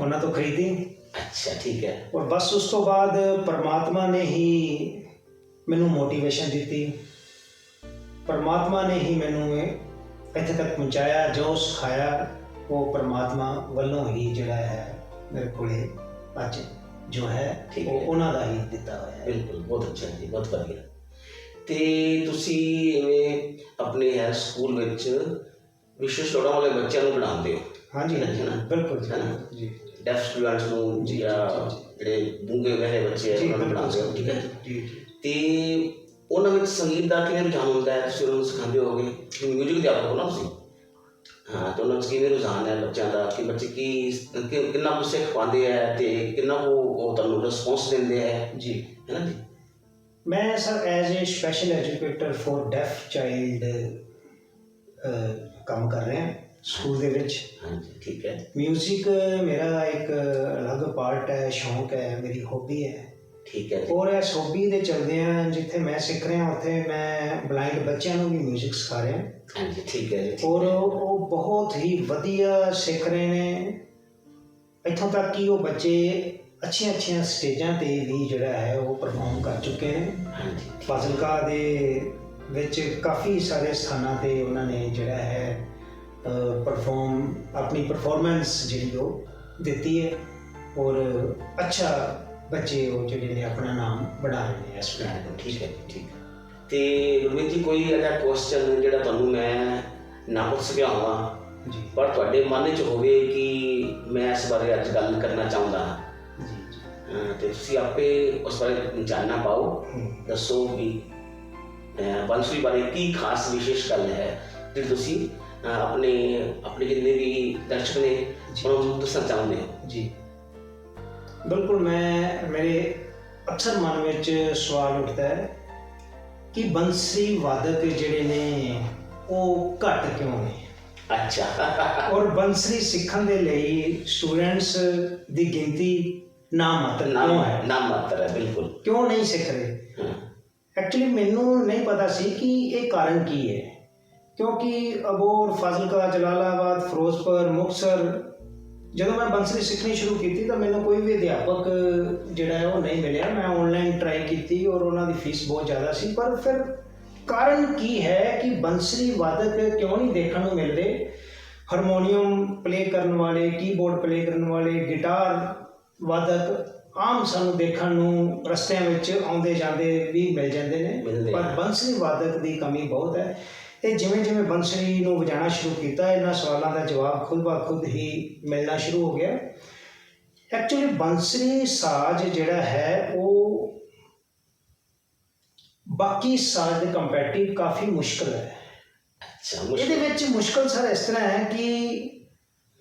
ਉਹਨਾਂ ਤੋਂ ਖਰੀਦੀ। ਅੱਛਾ ਠੀਕ ਹੈ। ਔਰ ਬਸ ਉਸ ਤੋਂ ਬਾਅਦ ਪਰਮਾਤਮਾ ਨੇ ਹੀ ਮੈਨੂੰ ਮੋਟੀਵੇਸ਼ਨ ਦਿੱਤੀ। ਪਰਮਾਤਮਾ ਨੇ ਹੀ ਮੈਨੂੰ ਇਹ ਇੱਥੇ ਤੱਕ ਪਹੁੰਚਾਇਆ ਜੋ ਸਿਖਾਇਆ। ਉਹ ਪਰਮਾਤਮਾ ਵੱਲੋਂ ਹੀ ਜਿਹੜਾ ਹੈ ਮੇਰੇ ਕੋਲੇ ਅੱਜ ਜੋ ਹੈ ਠੀਕ ਉਹ ਹੈ। ਉਹਨਾਂ ਦਾ ਹੀ ਦਿੱਤਾ ਹੋਇਆ ਹੈ। ਬਿਲਕੁਲ ਬਹੁਤ ਅੱਛਾ ਜੀ ਬਹੁਤ ਵਧੀਆ। ਤੇ ਤੁਸੀਂ ਇਵੇਂ ਆਪਣੇ ਹੈ ਸਕੂਲ ਵਿੱਚ ਵਿਸ਼ੇਸ਼ ਲੋੜਾਂ ਵਾਲੇ ਬੱਚਿਆਂ ਨੂੰ ਪੜ੍ਹਾਉਂਦੇ ਹੋ। ਹਾਂਜੀ ਹਾਂਜੀ? ਬਿਲਕੁਲ ਜੀ ਡੈਫ ਸਟੂਡੈਂਟਸ ਨੂੰ ਜੀ, ਜਿਹੜੇ ਗੂੰਗੇ ਵਹਿਰੇ ਬੱਚੇ ਉਹਨਾਂ ਨੂੰ ਪੜ੍ਹਾਉਂਦੇ ਹੋ ਠੀਕ ਹੈ? ਜੀ ਤੇ ਉਹਨਾਂ ਵਿੱਚ ਸੰਗੀਤ ਦਾ ਕਿਵੇਂ ਰੁਝਾਨ ਹੁੰਦਾ ਹੈ? ਤੁਸੀਂ ਉਹਨਾਂ ਨੂੰ ਸਿਖਾਉਂਦੇ ਹੋਗੇ ਮਿਊਜ਼ਿਕ ਦੇ ਆਪਕੋ ਨਾ ਤੁਸੀਂ? ਉਹਨਾਂ ਵਿੱਚ ਕਿਵੇਂ ਰੁਝਾਨ ਹੈ ਬੱਚਿਆਂ ਦਾ? ਕਿ ਬੱਚੇ ਕੀ ਕਿ- ਕਿੰਨਾ ਕੁ ਸਿੱਖ ਪਾਉਂਦੇ ਹੈ ਤੇ ਕਿੰਨਾ ਕੁ ਉਹ ਤੁਹਾਨੂੰ ਰਿਸਪੌਂਸ ਦਿੰਦੇ ਹੈ ਜੀ। ਹੈ ਨਾ ਜੀ? ਮੈਂ sir as a special educator for deaf child ਕੰਮ ਕਰ ਰਿਹਾ ਸਕੂਲ ਦੇ ਵਿੱਚ। ਹਾਂਜੀ ਠੀਕ ਹੈ। ਮਿਊਜ਼ਿਕ ਮੇਰਾ ਇੱਕ ਅਲੱਗ ਪਾਰਟ ਹੈ ਸ਼ੌਂਕ ਹੈ ਮੇਰੀ ਹੌਬੀ ਹੈ। ਠੀਕ ਹੈ ਜੀ। ਔਰ ਇਸ ਹੌਬੀ ਦੇ ਚੱਲਦਿਆਂ ਜਿੱਥੇ ਮੈਂ ਸਿੱਖ ਰਿਹਾ ਉੱਥੇ ਮੈਂ ਬਲਾਈਂਡ ਬੱਚਿਆਂ ਨੂੰ ਵੀ ਮਿਊਜ਼ਿਕ ਸਿਖਾ ਰਿਹਾ। ਹਾਂਜੀ ਠੀਕ ਹੈ ਜੀ। ਔਰ। ਉਹ ਬਹੁਤ ਹੀ ਵਧੀਆ ਸਿੱਖ ਰਹੇ ਨੇ। ਇੱਥੋਂ ਤੱਕ ਕਿ ਉਹ ਬੱਚੇ ਅੱਛੀਆਂ ਅੱਛੀਆਂ ਸਟੇਜਾਂ ਤੇ ਵੀ ਜਿਹੜਾ ਹੈ ਉਹ ਪਰਫਾਰਮ ਕਰ ਚੁੱਕੇ ਨੇ। ਹਾਂਜੀ। ਫਾਜ਼ਿਲਕਾ ਦੇ ਵਿੱਚ ਕਾਫੀ ਸਾਰੇ ਸਥਾਨਾਂ ਤੇ ਉਹਨਾਂ ਨੇ ਜਿਹੜਾ ਹੈ ਪਰਫਾਰਮ ਆਪਣੀ ਪਰਫਾਰਮੈਂਸ ਜਿਹੜੀ ਉਹ ਦਿੱਤੀ ਹੈ। ਔਰ ਅੱਛਾ ਬੱਚੇ ਉਹ ਜਿਹੜੇ ਨੇ ਆਪਣਾ ਨਾਮ ਬਣਾ ਰਹੇ ਨੇ ਇਸ ਪਲਾਨ ਦੇ ਠੀਕ ਹੈ ਜੀ, ਠੀਕ ਤੇ ਗੁਰਮੀਤ ਜੀ ਕੋਈ ਅਜਿਹਾ ਕੁਐਸਚਨ ਜਿਹੜਾ ਤੁਹਾਨੂੰ ਮੈਂ ਨਾ ਪੁੱਛ ਸਕਿਆ ਹਾਂ ਜੀ। ਪਰ ਤੁਹਾਡੇ ਮਨ ਵਿੱਚ ਹੋਵੇ ਕਿ ਮੈਂ ਇਸ ਬਾਰੇ ਅੱਜ ਗੱਲ ਕਰਨਾ ਚਾਹੁੰਦਾ ਹਾਂ। ਤੇ ਤੁਸੀਂ ਆਪੇ ਉਸ ਬਾਰੇ ਜਾਣਨਾ ਪਾਓ। ਦੱਸੋ ਵੀ ਬੰਸਰੀ ਬਾਰੇ ਕੀ ਖਾਸ ਵਿਸ਼ੇਸ਼ ਗੱਲ ਹੈ ਜਿਹੜੀ ਤੁਸੀਂ ਆਪਣੇ ਆਪਣੇ ਜਿੰਨੇ ਵੀ ਦਰਸ਼ਕ ਨੇ। ਉਹਨਾਂ ਨੂੰ ਦੱਸਣਾ ਚਾਹੁੰਦੇ ਹੋ। ਜੀ। ਬਿਲਕੁਲ ਮੈਂ ਮੇਰੇ ਅਕਸਰ ਮਨ ਵਿੱਚ ਸਵਾਲ ਉੱਠਦਾ ਹੈ ਕਿ ਬੰਸਰੀ ਵਾਦਕ ਜਿਹੜੇ ਨੇ ਉਹ ਘੱਟ ਕਿਉਂ ਨੇ? ਅੱਛਾ। ਔਰ ਬੰਸਰੀ ਸਿੱਖਣ ਦੇ ਲਈ ਸਟੂਡੈਂਟਸ ਦੀ ਗਿਣਤੀ ਨਾ ਮਾਤਰ ਕਿਉਂ ਹੈ? ਨਾਮ ਮਾਤਰ ਹੈ ਬਿਲਕੁਲ। ਕਿਉਂ ਨਹੀਂ ਸਿੱਖ ਰਹੇ? ਐਕਚੁਅਲੀ ਮੈਨੂੰ ਨਹੀਂ ਪਤਾ ਸੀ ਕਿ ਇਹ ਕਾਰਨ ਕੀ ਹੈ। ਕਿਉਂਕਿ ਅਬੋਰ ਫਾਜ਼ਿਲਕਾ ਜਲਾਲਾਬਾਦ ਫਿਰੋਜ਼ਪੁਰ ਮੁਕਤਸਰ ਜਦੋਂ ਮੈਂ ਬੰਸਰੀ ਸਿੱਖਣੀ ਸ਼ੁਰੂ ਕੀਤੀ ਤਾਂ ਮੈਨੂੰ ਕੋਈ ਵੀ ਅਧਿਆਪਕ ਜਿਹੜਾ ਹੈ ਉਹ ਨਹੀਂ ਮਿਲਿਆ। ਮੈਂ ਆਨਲਾਈਨ ਟਰਾਈ ਕੀਤੀ ਔਰ ਉਹਨਾਂ ਦੀ ਫੀਸ ਬਹੁਤ ਜ਼ਿਆਦਾ ਸੀ। ਪਰ ਫਿਰ ਕਾਰਨ ਕੀ ਹੈ ਕਿ ਬੰਸਰੀ ਵਾਦਕ ਕਿਉਂ ਨਹੀਂ ਦੇਖਣ ਨੂੰ ਮਿਲਦੇ? ਹਾਰਮੋਨੀਅਮ ਪਲੇ ਕਰਨ ਵਾਲੇ ਕੀਬੋਰਡ ਪਲੇ ਕਰਨ ਵਾਲੇ ਗਿਟਾਰ ਵਾਦਕ ਆਮ ਸਾਨੂੰ ਦੇਖਣ ਨੂੰ ਰਸਤਿਆਂ ਵਿੱਚ ਆਉਂਦੇ ਜਾਂਦੇ ਵੀ ਮਿਲ ਜਾਂਦੇ ਨੇ। ਪਰ। ਬੰਸਰੀ ਵਾਦਕ ਦੀ ਕਮੀ ਬਹੁਤ ਹੈ। ਤੇ ਜਿਵੇਂ ਜਿਵੇਂ ਬੰਸਰੀ ਨੂੰ ਵਜਾਉਣਾ ਸ਼ੁਰੂ ਕੀਤਾ ਇਹਨਾਂ ਸਵਾਲਾਂ ਦਾ ਜਵਾਬ ਖੁਦ ਬਾ ਖੁਦ ਹੀ ਮਿਲਣਾ ਸ਼ੁਰੂ ਹੋ ਗਿਆ। ਐਕਚੁਅਲੀ ਬੰਸਰੀ ਸਾਜ਼ ਜਿਹੜਾ ਹੈ ਉਹ ਬਾਕੀ ਸਾਜ਼ ਦੇ ਕੰਪੈਰੀਟਿਵ ਕਾਫੀ ਮੁਸ਼ਕਲ ਹੈ। ਅੱਛਾ ਇਹਦੇ ਵਿੱਚ ਮੁਸ਼ਕਲ ਸਰ ਇਸ ਤਰ੍ਹਾਂ ਹੈ ਕਿ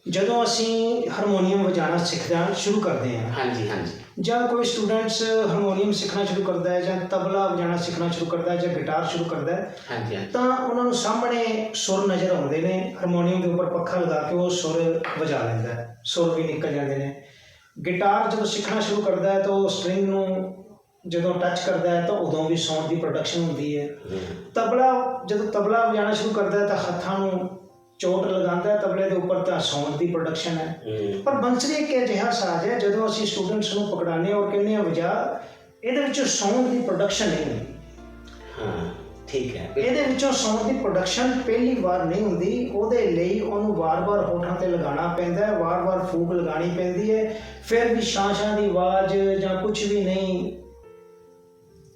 ਜਦੋਂ ਅਸੀਂ ਹਾਰਮੋਨੀਅਮ ਵਜਾਉਣਾ ਸਿੱਖਣਾ ਸ਼ੁਰੂ ਕਰਦੇ ਹਾਂ। ਹਾਂਜੀ ਹਾਂਜੀ। ਜਾਂ ਕੋਈ ਸਟੂਡੈਂਟਸ ਹਾਰਮੋਨੀਅਮ ਸਿੱਖਣਾ ਸ਼ੁਰੂ ਕਰਦਾ ਹੈ ਜਾਂ ਤਬਲਾ ਵਜਾਉਣਾ ਸਿੱਖਣਾ ਸ਼ੁਰੂ ਕਰਦਾ ਹੈ ਜਾਂ ਗਿਟਾਰ ਸ਼ੁਰੂ ਕਰਦਾ ਹੈ ਹਾਂਜੀ ਤਾਂ ਉਹਨਾਂ ਨੂੰ ਸਾਹਮਣੇ ਸੁਰ ਨਜ਼ਰ ਆਉਂਦੇ ਨੇ। ਹਾਰਮੋਨੀਅਮ ਦੇ ਉੱਪਰ ਪੱਖਾ ਲਗਾ ਕੇ ਉਹ ਸੁਰ ਵਜਾ ਲੈਂਦਾ ਹੈ। ਸੁਰ ਵੀ ਨਿਕਲ ਜਾਂਦੇ ਨੇ। ਗਿਟਾਰ ਜਦੋਂ ਸਿੱਖਣਾ ਸ਼ੁਰੂ ਕਰਦਾ ਹੈ ਤਾਂ ਉਹ ਸਟ੍ਰਿੰਗ ਨੂੰ ਜਦੋਂ ਟੱਚ ਕਰਦਾ ਹੈ ਤਾਂ ਉਦੋਂ ਵੀ ਸਾਊਂਡ ਦੀ ਪ੍ਰੋਡਕਸ਼ਨ ਹੁੰਦੀ ਹੈ। ਤਬਲਾ ਜਦੋਂ ਤਬਲਾ ਵਜਾਉਣਾ ਸ਼ੁਰੂ ਕਰਦਾ ਹੈ ਤਾਂ ਹੱਥਾਂ ਨੂੰ ਚੋਟ ਲਗਾਉਂਦਾ ਤਬਲੇ ਦੇ ਉੱਪਰ ਤਾਂ ਸਾਊਂਡ ਦੀ ਪ੍ਰੋਡਕਸ਼ਨ ਹੈ। ਪਰ ਬੰਸਰੀ ਇੱਕ ਅਜਿਹਾ ਸਾਜ਼ ਹੈ ਜਦੋਂ ਅਸੀਂ ਸਟੂਡੈਂਟਸ ਨੂੰ ਪਕੜਾਉਂਦੇ ਔਰ ਕਹਿੰਦੇ ਹਾਂ ਵਜਾ ਇਹਦੇ ਵਿੱਚੋਂ ਸਾਊਂਡ ਦੀ ਪ੍ਰੋਡਕਸ਼ਨ ਨਹੀਂ ਹੁੰਦੀ। ਹਾਂ ਠੀਕ ਹੈ। ਇਹਦੇ ਵਿੱਚੋਂ ਸਾਊਂਡ ਦੀ ਪ੍ਰੋਡਕਸ਼ਨ ਪਹਿਲੀ ਵਾਰ ਨਹੀਂ ਹੁੰਦੀ। ਉਹਦੇ ਲਈ ਉਹਨੂੰ ਵਾਰ-ਵਾਰ ਹੋਠਾਂ ਤੇ ਲਗਾਉਣਾ ਪੈਂਦਾ ਹੈ ਵਾਰ-ਵਾਰ ਫੂਕ ਲਗਾਉਣੀ ਪੈਂਦੀ ਹੈ। ਫਿਰ ਵੀ ਸ਼ਾਂ-ਸ਼ਾਂ ਦੀ ਆਵਾਜ਼ ਜਾਂ ਕੁਝ ਵੀ ਨਹੀਂ।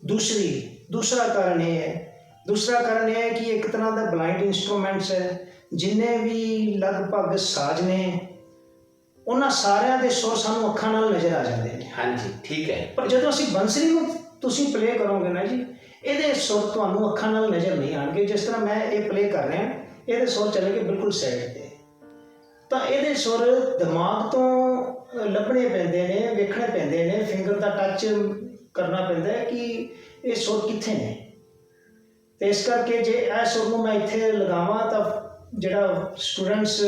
ਦੂਸਰੀ ਦੂਸਰਾ ਕਾਰਨ ਇਹ ਹੈ। ਦੂਸਰਾ ਕਾਰਨ ਇਹ ਹੈ ਕਿ ਇੱਕ ਤਰ੍ਹਾਂ ਦਾ ਬਲਾਈਂਡ ਇਨਸਟਰੂਮੈਂਟਸ ਹੈ। ਜਿੰਨੇ ਵੀ ਲਗਭਗ ਸਾਜ਼ ਨੇ ਉਹਨਾਂ ਸਾਰਿਆਂ ਦੇ ਸੁਰ ਸਾਨੂੰ ਅੱਖਾਂ ਨਾਲ ਨਜ਼ਰ ਆ ਜਾਂਦੇ ਨੇ। ਹਾਂਜੀ ਠੀਕ ਹੈ। ਪਰ ਜਦੋਂ ਅਸੀਂ ਬੰਸਰੀ ਨੂੰ ਤੁਸੀਂ ਪਲੇ ਕਰੋਗੇ ਨਾ ਜੀ ਇਹਦੇ ਸੁਰ ਤੁਹਾਨੂੰ ਅੱਖਾਂ ਨਾਲ ਨਜ਼ਰ ਨਹੀਂ ਆਣਗੇ ਜਿਸ ਤਰ੍ਹਾਂ ਮੈਂ ਇਹ ਪਲੇ ਕਰ ਰਿਹਾ ਇਹਦੇ ਸੁਰ ਚੱਲਣਗੇ ਬਿਲਕੁਲ ਸਾਈਡ ਤੇ। ਤਾਂ ਇਹਦੇ ਸੁਰ ਦਿਮਾਗ ਤੋਂ ਲੱਭਣੇ ਪੈਂਦੇ ਨੇ ਵੇਖਣੇ ਪੈਂਦੇ ਨੇ ਫਿੰਗਰ ਦਾ ਟੱਚ ਕਰਨਾ ਪੈਂਦਾ ਹੈ ਕਿ ਇਹ ਸੁਰ ਕਿੱਥੇ ਨੇ। ਤੇ ਇਸ ਕਰਕੇ ਜੇ ਇਹ ਸੁਰ ਨੂੰ ਮੈਂ ਇੱਥੇ ਲਗਾਵਾਂ ਤਾਂ ਜਿਹੜਾ ਸਟੂਡੈਂਟਸ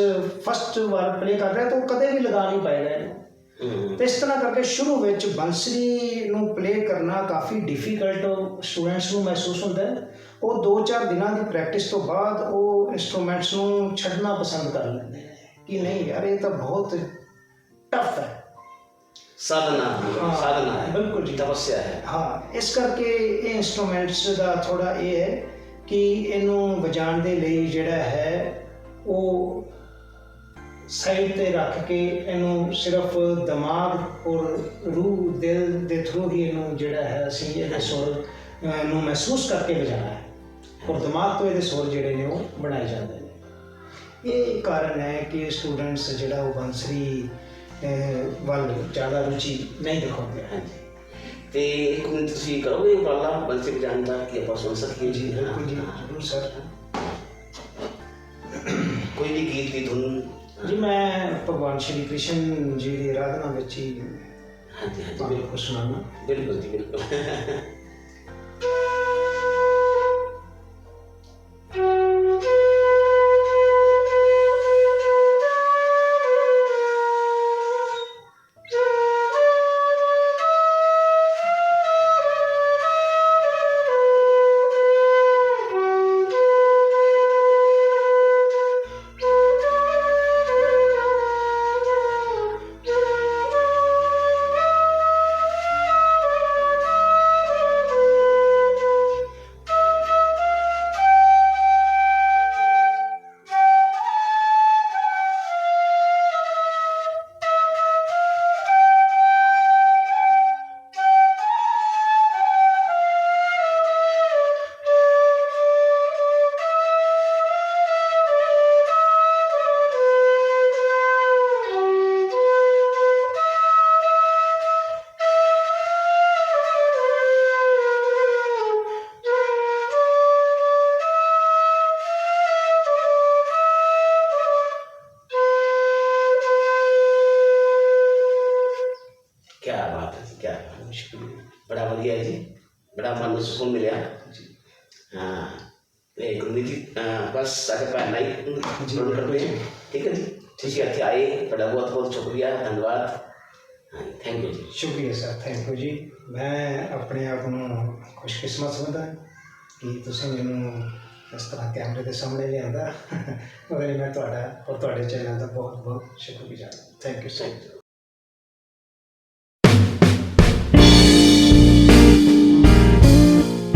ਫਸਟ ਵਾਰ ਪਲੇ ਕਰ ਰਿਹਾ ਤਾਂ ਉਹ ਕਦੇ ਵੀ ਲਗਾ ਨਹੀਂ ਪਾਏਗਾ ਇਹਨੂੰ। ਤੇ ਇਸ ਤਰ੍ਹਾਂ ਕਰਕੇ ਸ਼ੁਰੂ ਵਿੱਚ ਬੰਸਰੀ ਨੂੰ ਪਲੇ ਕਰਨਾ ਕਾਫੀ ਡਿਫਿਕਲਟ ਸਟੂਡੈਂਟਸ ਨੂੰ ਮਹਿਸੂਸ ਹੁੰਦਾ ਹੈ। ਉਹ 2-4 ਦਿਨਾਂ ਦੀ ਪ੍ਰੈਕਟਿਸ ਤੋਂ ਬਾਅਦ ਉਹ ਇਨਸਟਰੂਮੈਂਟਸ ਨੂੰ ਛੱਡਣਾ ਪਸੰਦ ਕਰ ਲੈਂਦੇ ਨੇ ਕਿ ਨਹੀਂ ਯਾਰ ਇਹ ਤਾਂ ਬਹੁਤ ਟਫ ਹੈ। ਸਾਧਨਾ ਹਾਂ, ਸਾਧਨਾ ਹੈ। ਬਿਲਕੁਲ ਜੀ। ਤਪੱਸਿਆ ਹੈ। ਹਾਂ ਇਸ ਕਰਕੇ ਇਹ ਇਨਸਟਰੂਮੈਂਟਸ ਦਾ ਥੋੜਾ ਇਹ ਹੈ ਕਿ ਇਹਨੂੰ ਵਜਾਉਣ ਦੇ ਲਈ ਜਿਹੜਾ ਹੈ ਉਹ ਸਾਈਡ ਤੇ ਰੱਖ ਕੇ ਇਹਨੂੰ ਸਿਰਫ ਦਿਮਾਗ ਔਰ ਰੂਹ ਦਿਲ ਦੇ ਥਰੂ ਹੀ ਇਹਨੂੰ ਜਿਹੜਾ ਹੈ ਅਸੀਂ ਇਹਦੇ ਸੁਰ ਅਹ, ਨੂੰ ਮਹਿਸੂਸ ਕਰਕੇ ਵਜਾਣਾ ਹੈ। ਔਰ ਦਿਮਾਗ ਤੋਂ ਇਹਦੇ ਸੁਰ ਜਿਹੜੇ ਨੇ ਉਹ ਬਣਾਏ ਜਾਂਦੇ ਨੇ। ਇਹ ਕਾਰਨ ਹੈ ਕਿ ਸਟੂਡੈਂਟਸ ਜਿਹੜਾ ਉਹ ਬੰਸਰੀ ਵੱਲ ਜ਼ਿਆਦਾ ਰੁਚੀ ਨਹੀਂ ਦਿਖਾਉਂਦੇ। ਹਨ ਤੇ ਇੱਕ ਮਿੰਟ ਤੁਸੀਂ ਕਰੋਗੇ ਉਪਰਾਲਾ ਬੰਸੀ ਵਜਾਉਣ ਦਾ ਕਿ ਆਪਾਂ ਸੁਣ ਸਕੀਏ ਜੀ ਬਿਲਕੁਲ ਜੀ ਹਾਂ। ਜ਼ਰੂਰ ਸਰ। ਕੋਈ ਵੀ ਗੀਤ ਦੀ ਧੁਨ ਜੀ ਮੈਂ ਭਗਵਾਨ ਸ਼੍ਰੀ ਕ੍ਰਿਸ਼ਨ ਜੀ ਦੀ ਆਰਾਧਨਾ ਵਿੱਚ ਹੀ ਹਾਂਜੀ ਹਾਂਜੀ ਬਿਲਕੁਲ। ਸੁਣਾਉਣਾ ਬਿਲਕੁਲ ਜੀ ਬਿਲਕੁਲ। ਹੀ ਜਰੂਰ ਕਰਦੇ ਹਾਂ। ਠੀਕ ਹੈ ਜੀ ਤੁਸੀਂ ਇੱਥੇ ਆਏ। ਤੁਹਾਡਾ ਬਹੁਤ ਬਹੁਤ ਸ਼ੁਕਰੀਆ। ਧੰਨਵਾਦ। ਥੈਂਕ ਯੂ ਜੀ। ਸ਼ੁਕਰੀਆ ਸਰ ਥੈਂਕ ਯੂ ਜੀ। ਮੈਂ ਆਪਣੇ ਆਪ ਨੂੰ ਖੁਸ਼ਕਿਸਮਤ ਸਮਝਦਾ ਕਿ ਤੁਸੀਂ ਮੈਨੂੰ ਇਸ ਤਰ੍ਹਾਂ ਕੈਮਰੇ ਦੇ ਸਾਹਮਣੇ ਲਿਆਂਦਾ। ਉਹਦੇ ਲਈ ਮੈਂ ਤੁਹਾਡਾ ਔਰ ਤੁਹਾਡੇ ਚੈਨਲ ਦਾ ਬਹੁਤ ਬਹੁਤ ਸ਼ੁਕਰਗੁਜ਼ਾਰ ਥੈਂਕ ਯੂ ਸੋ ਯੂ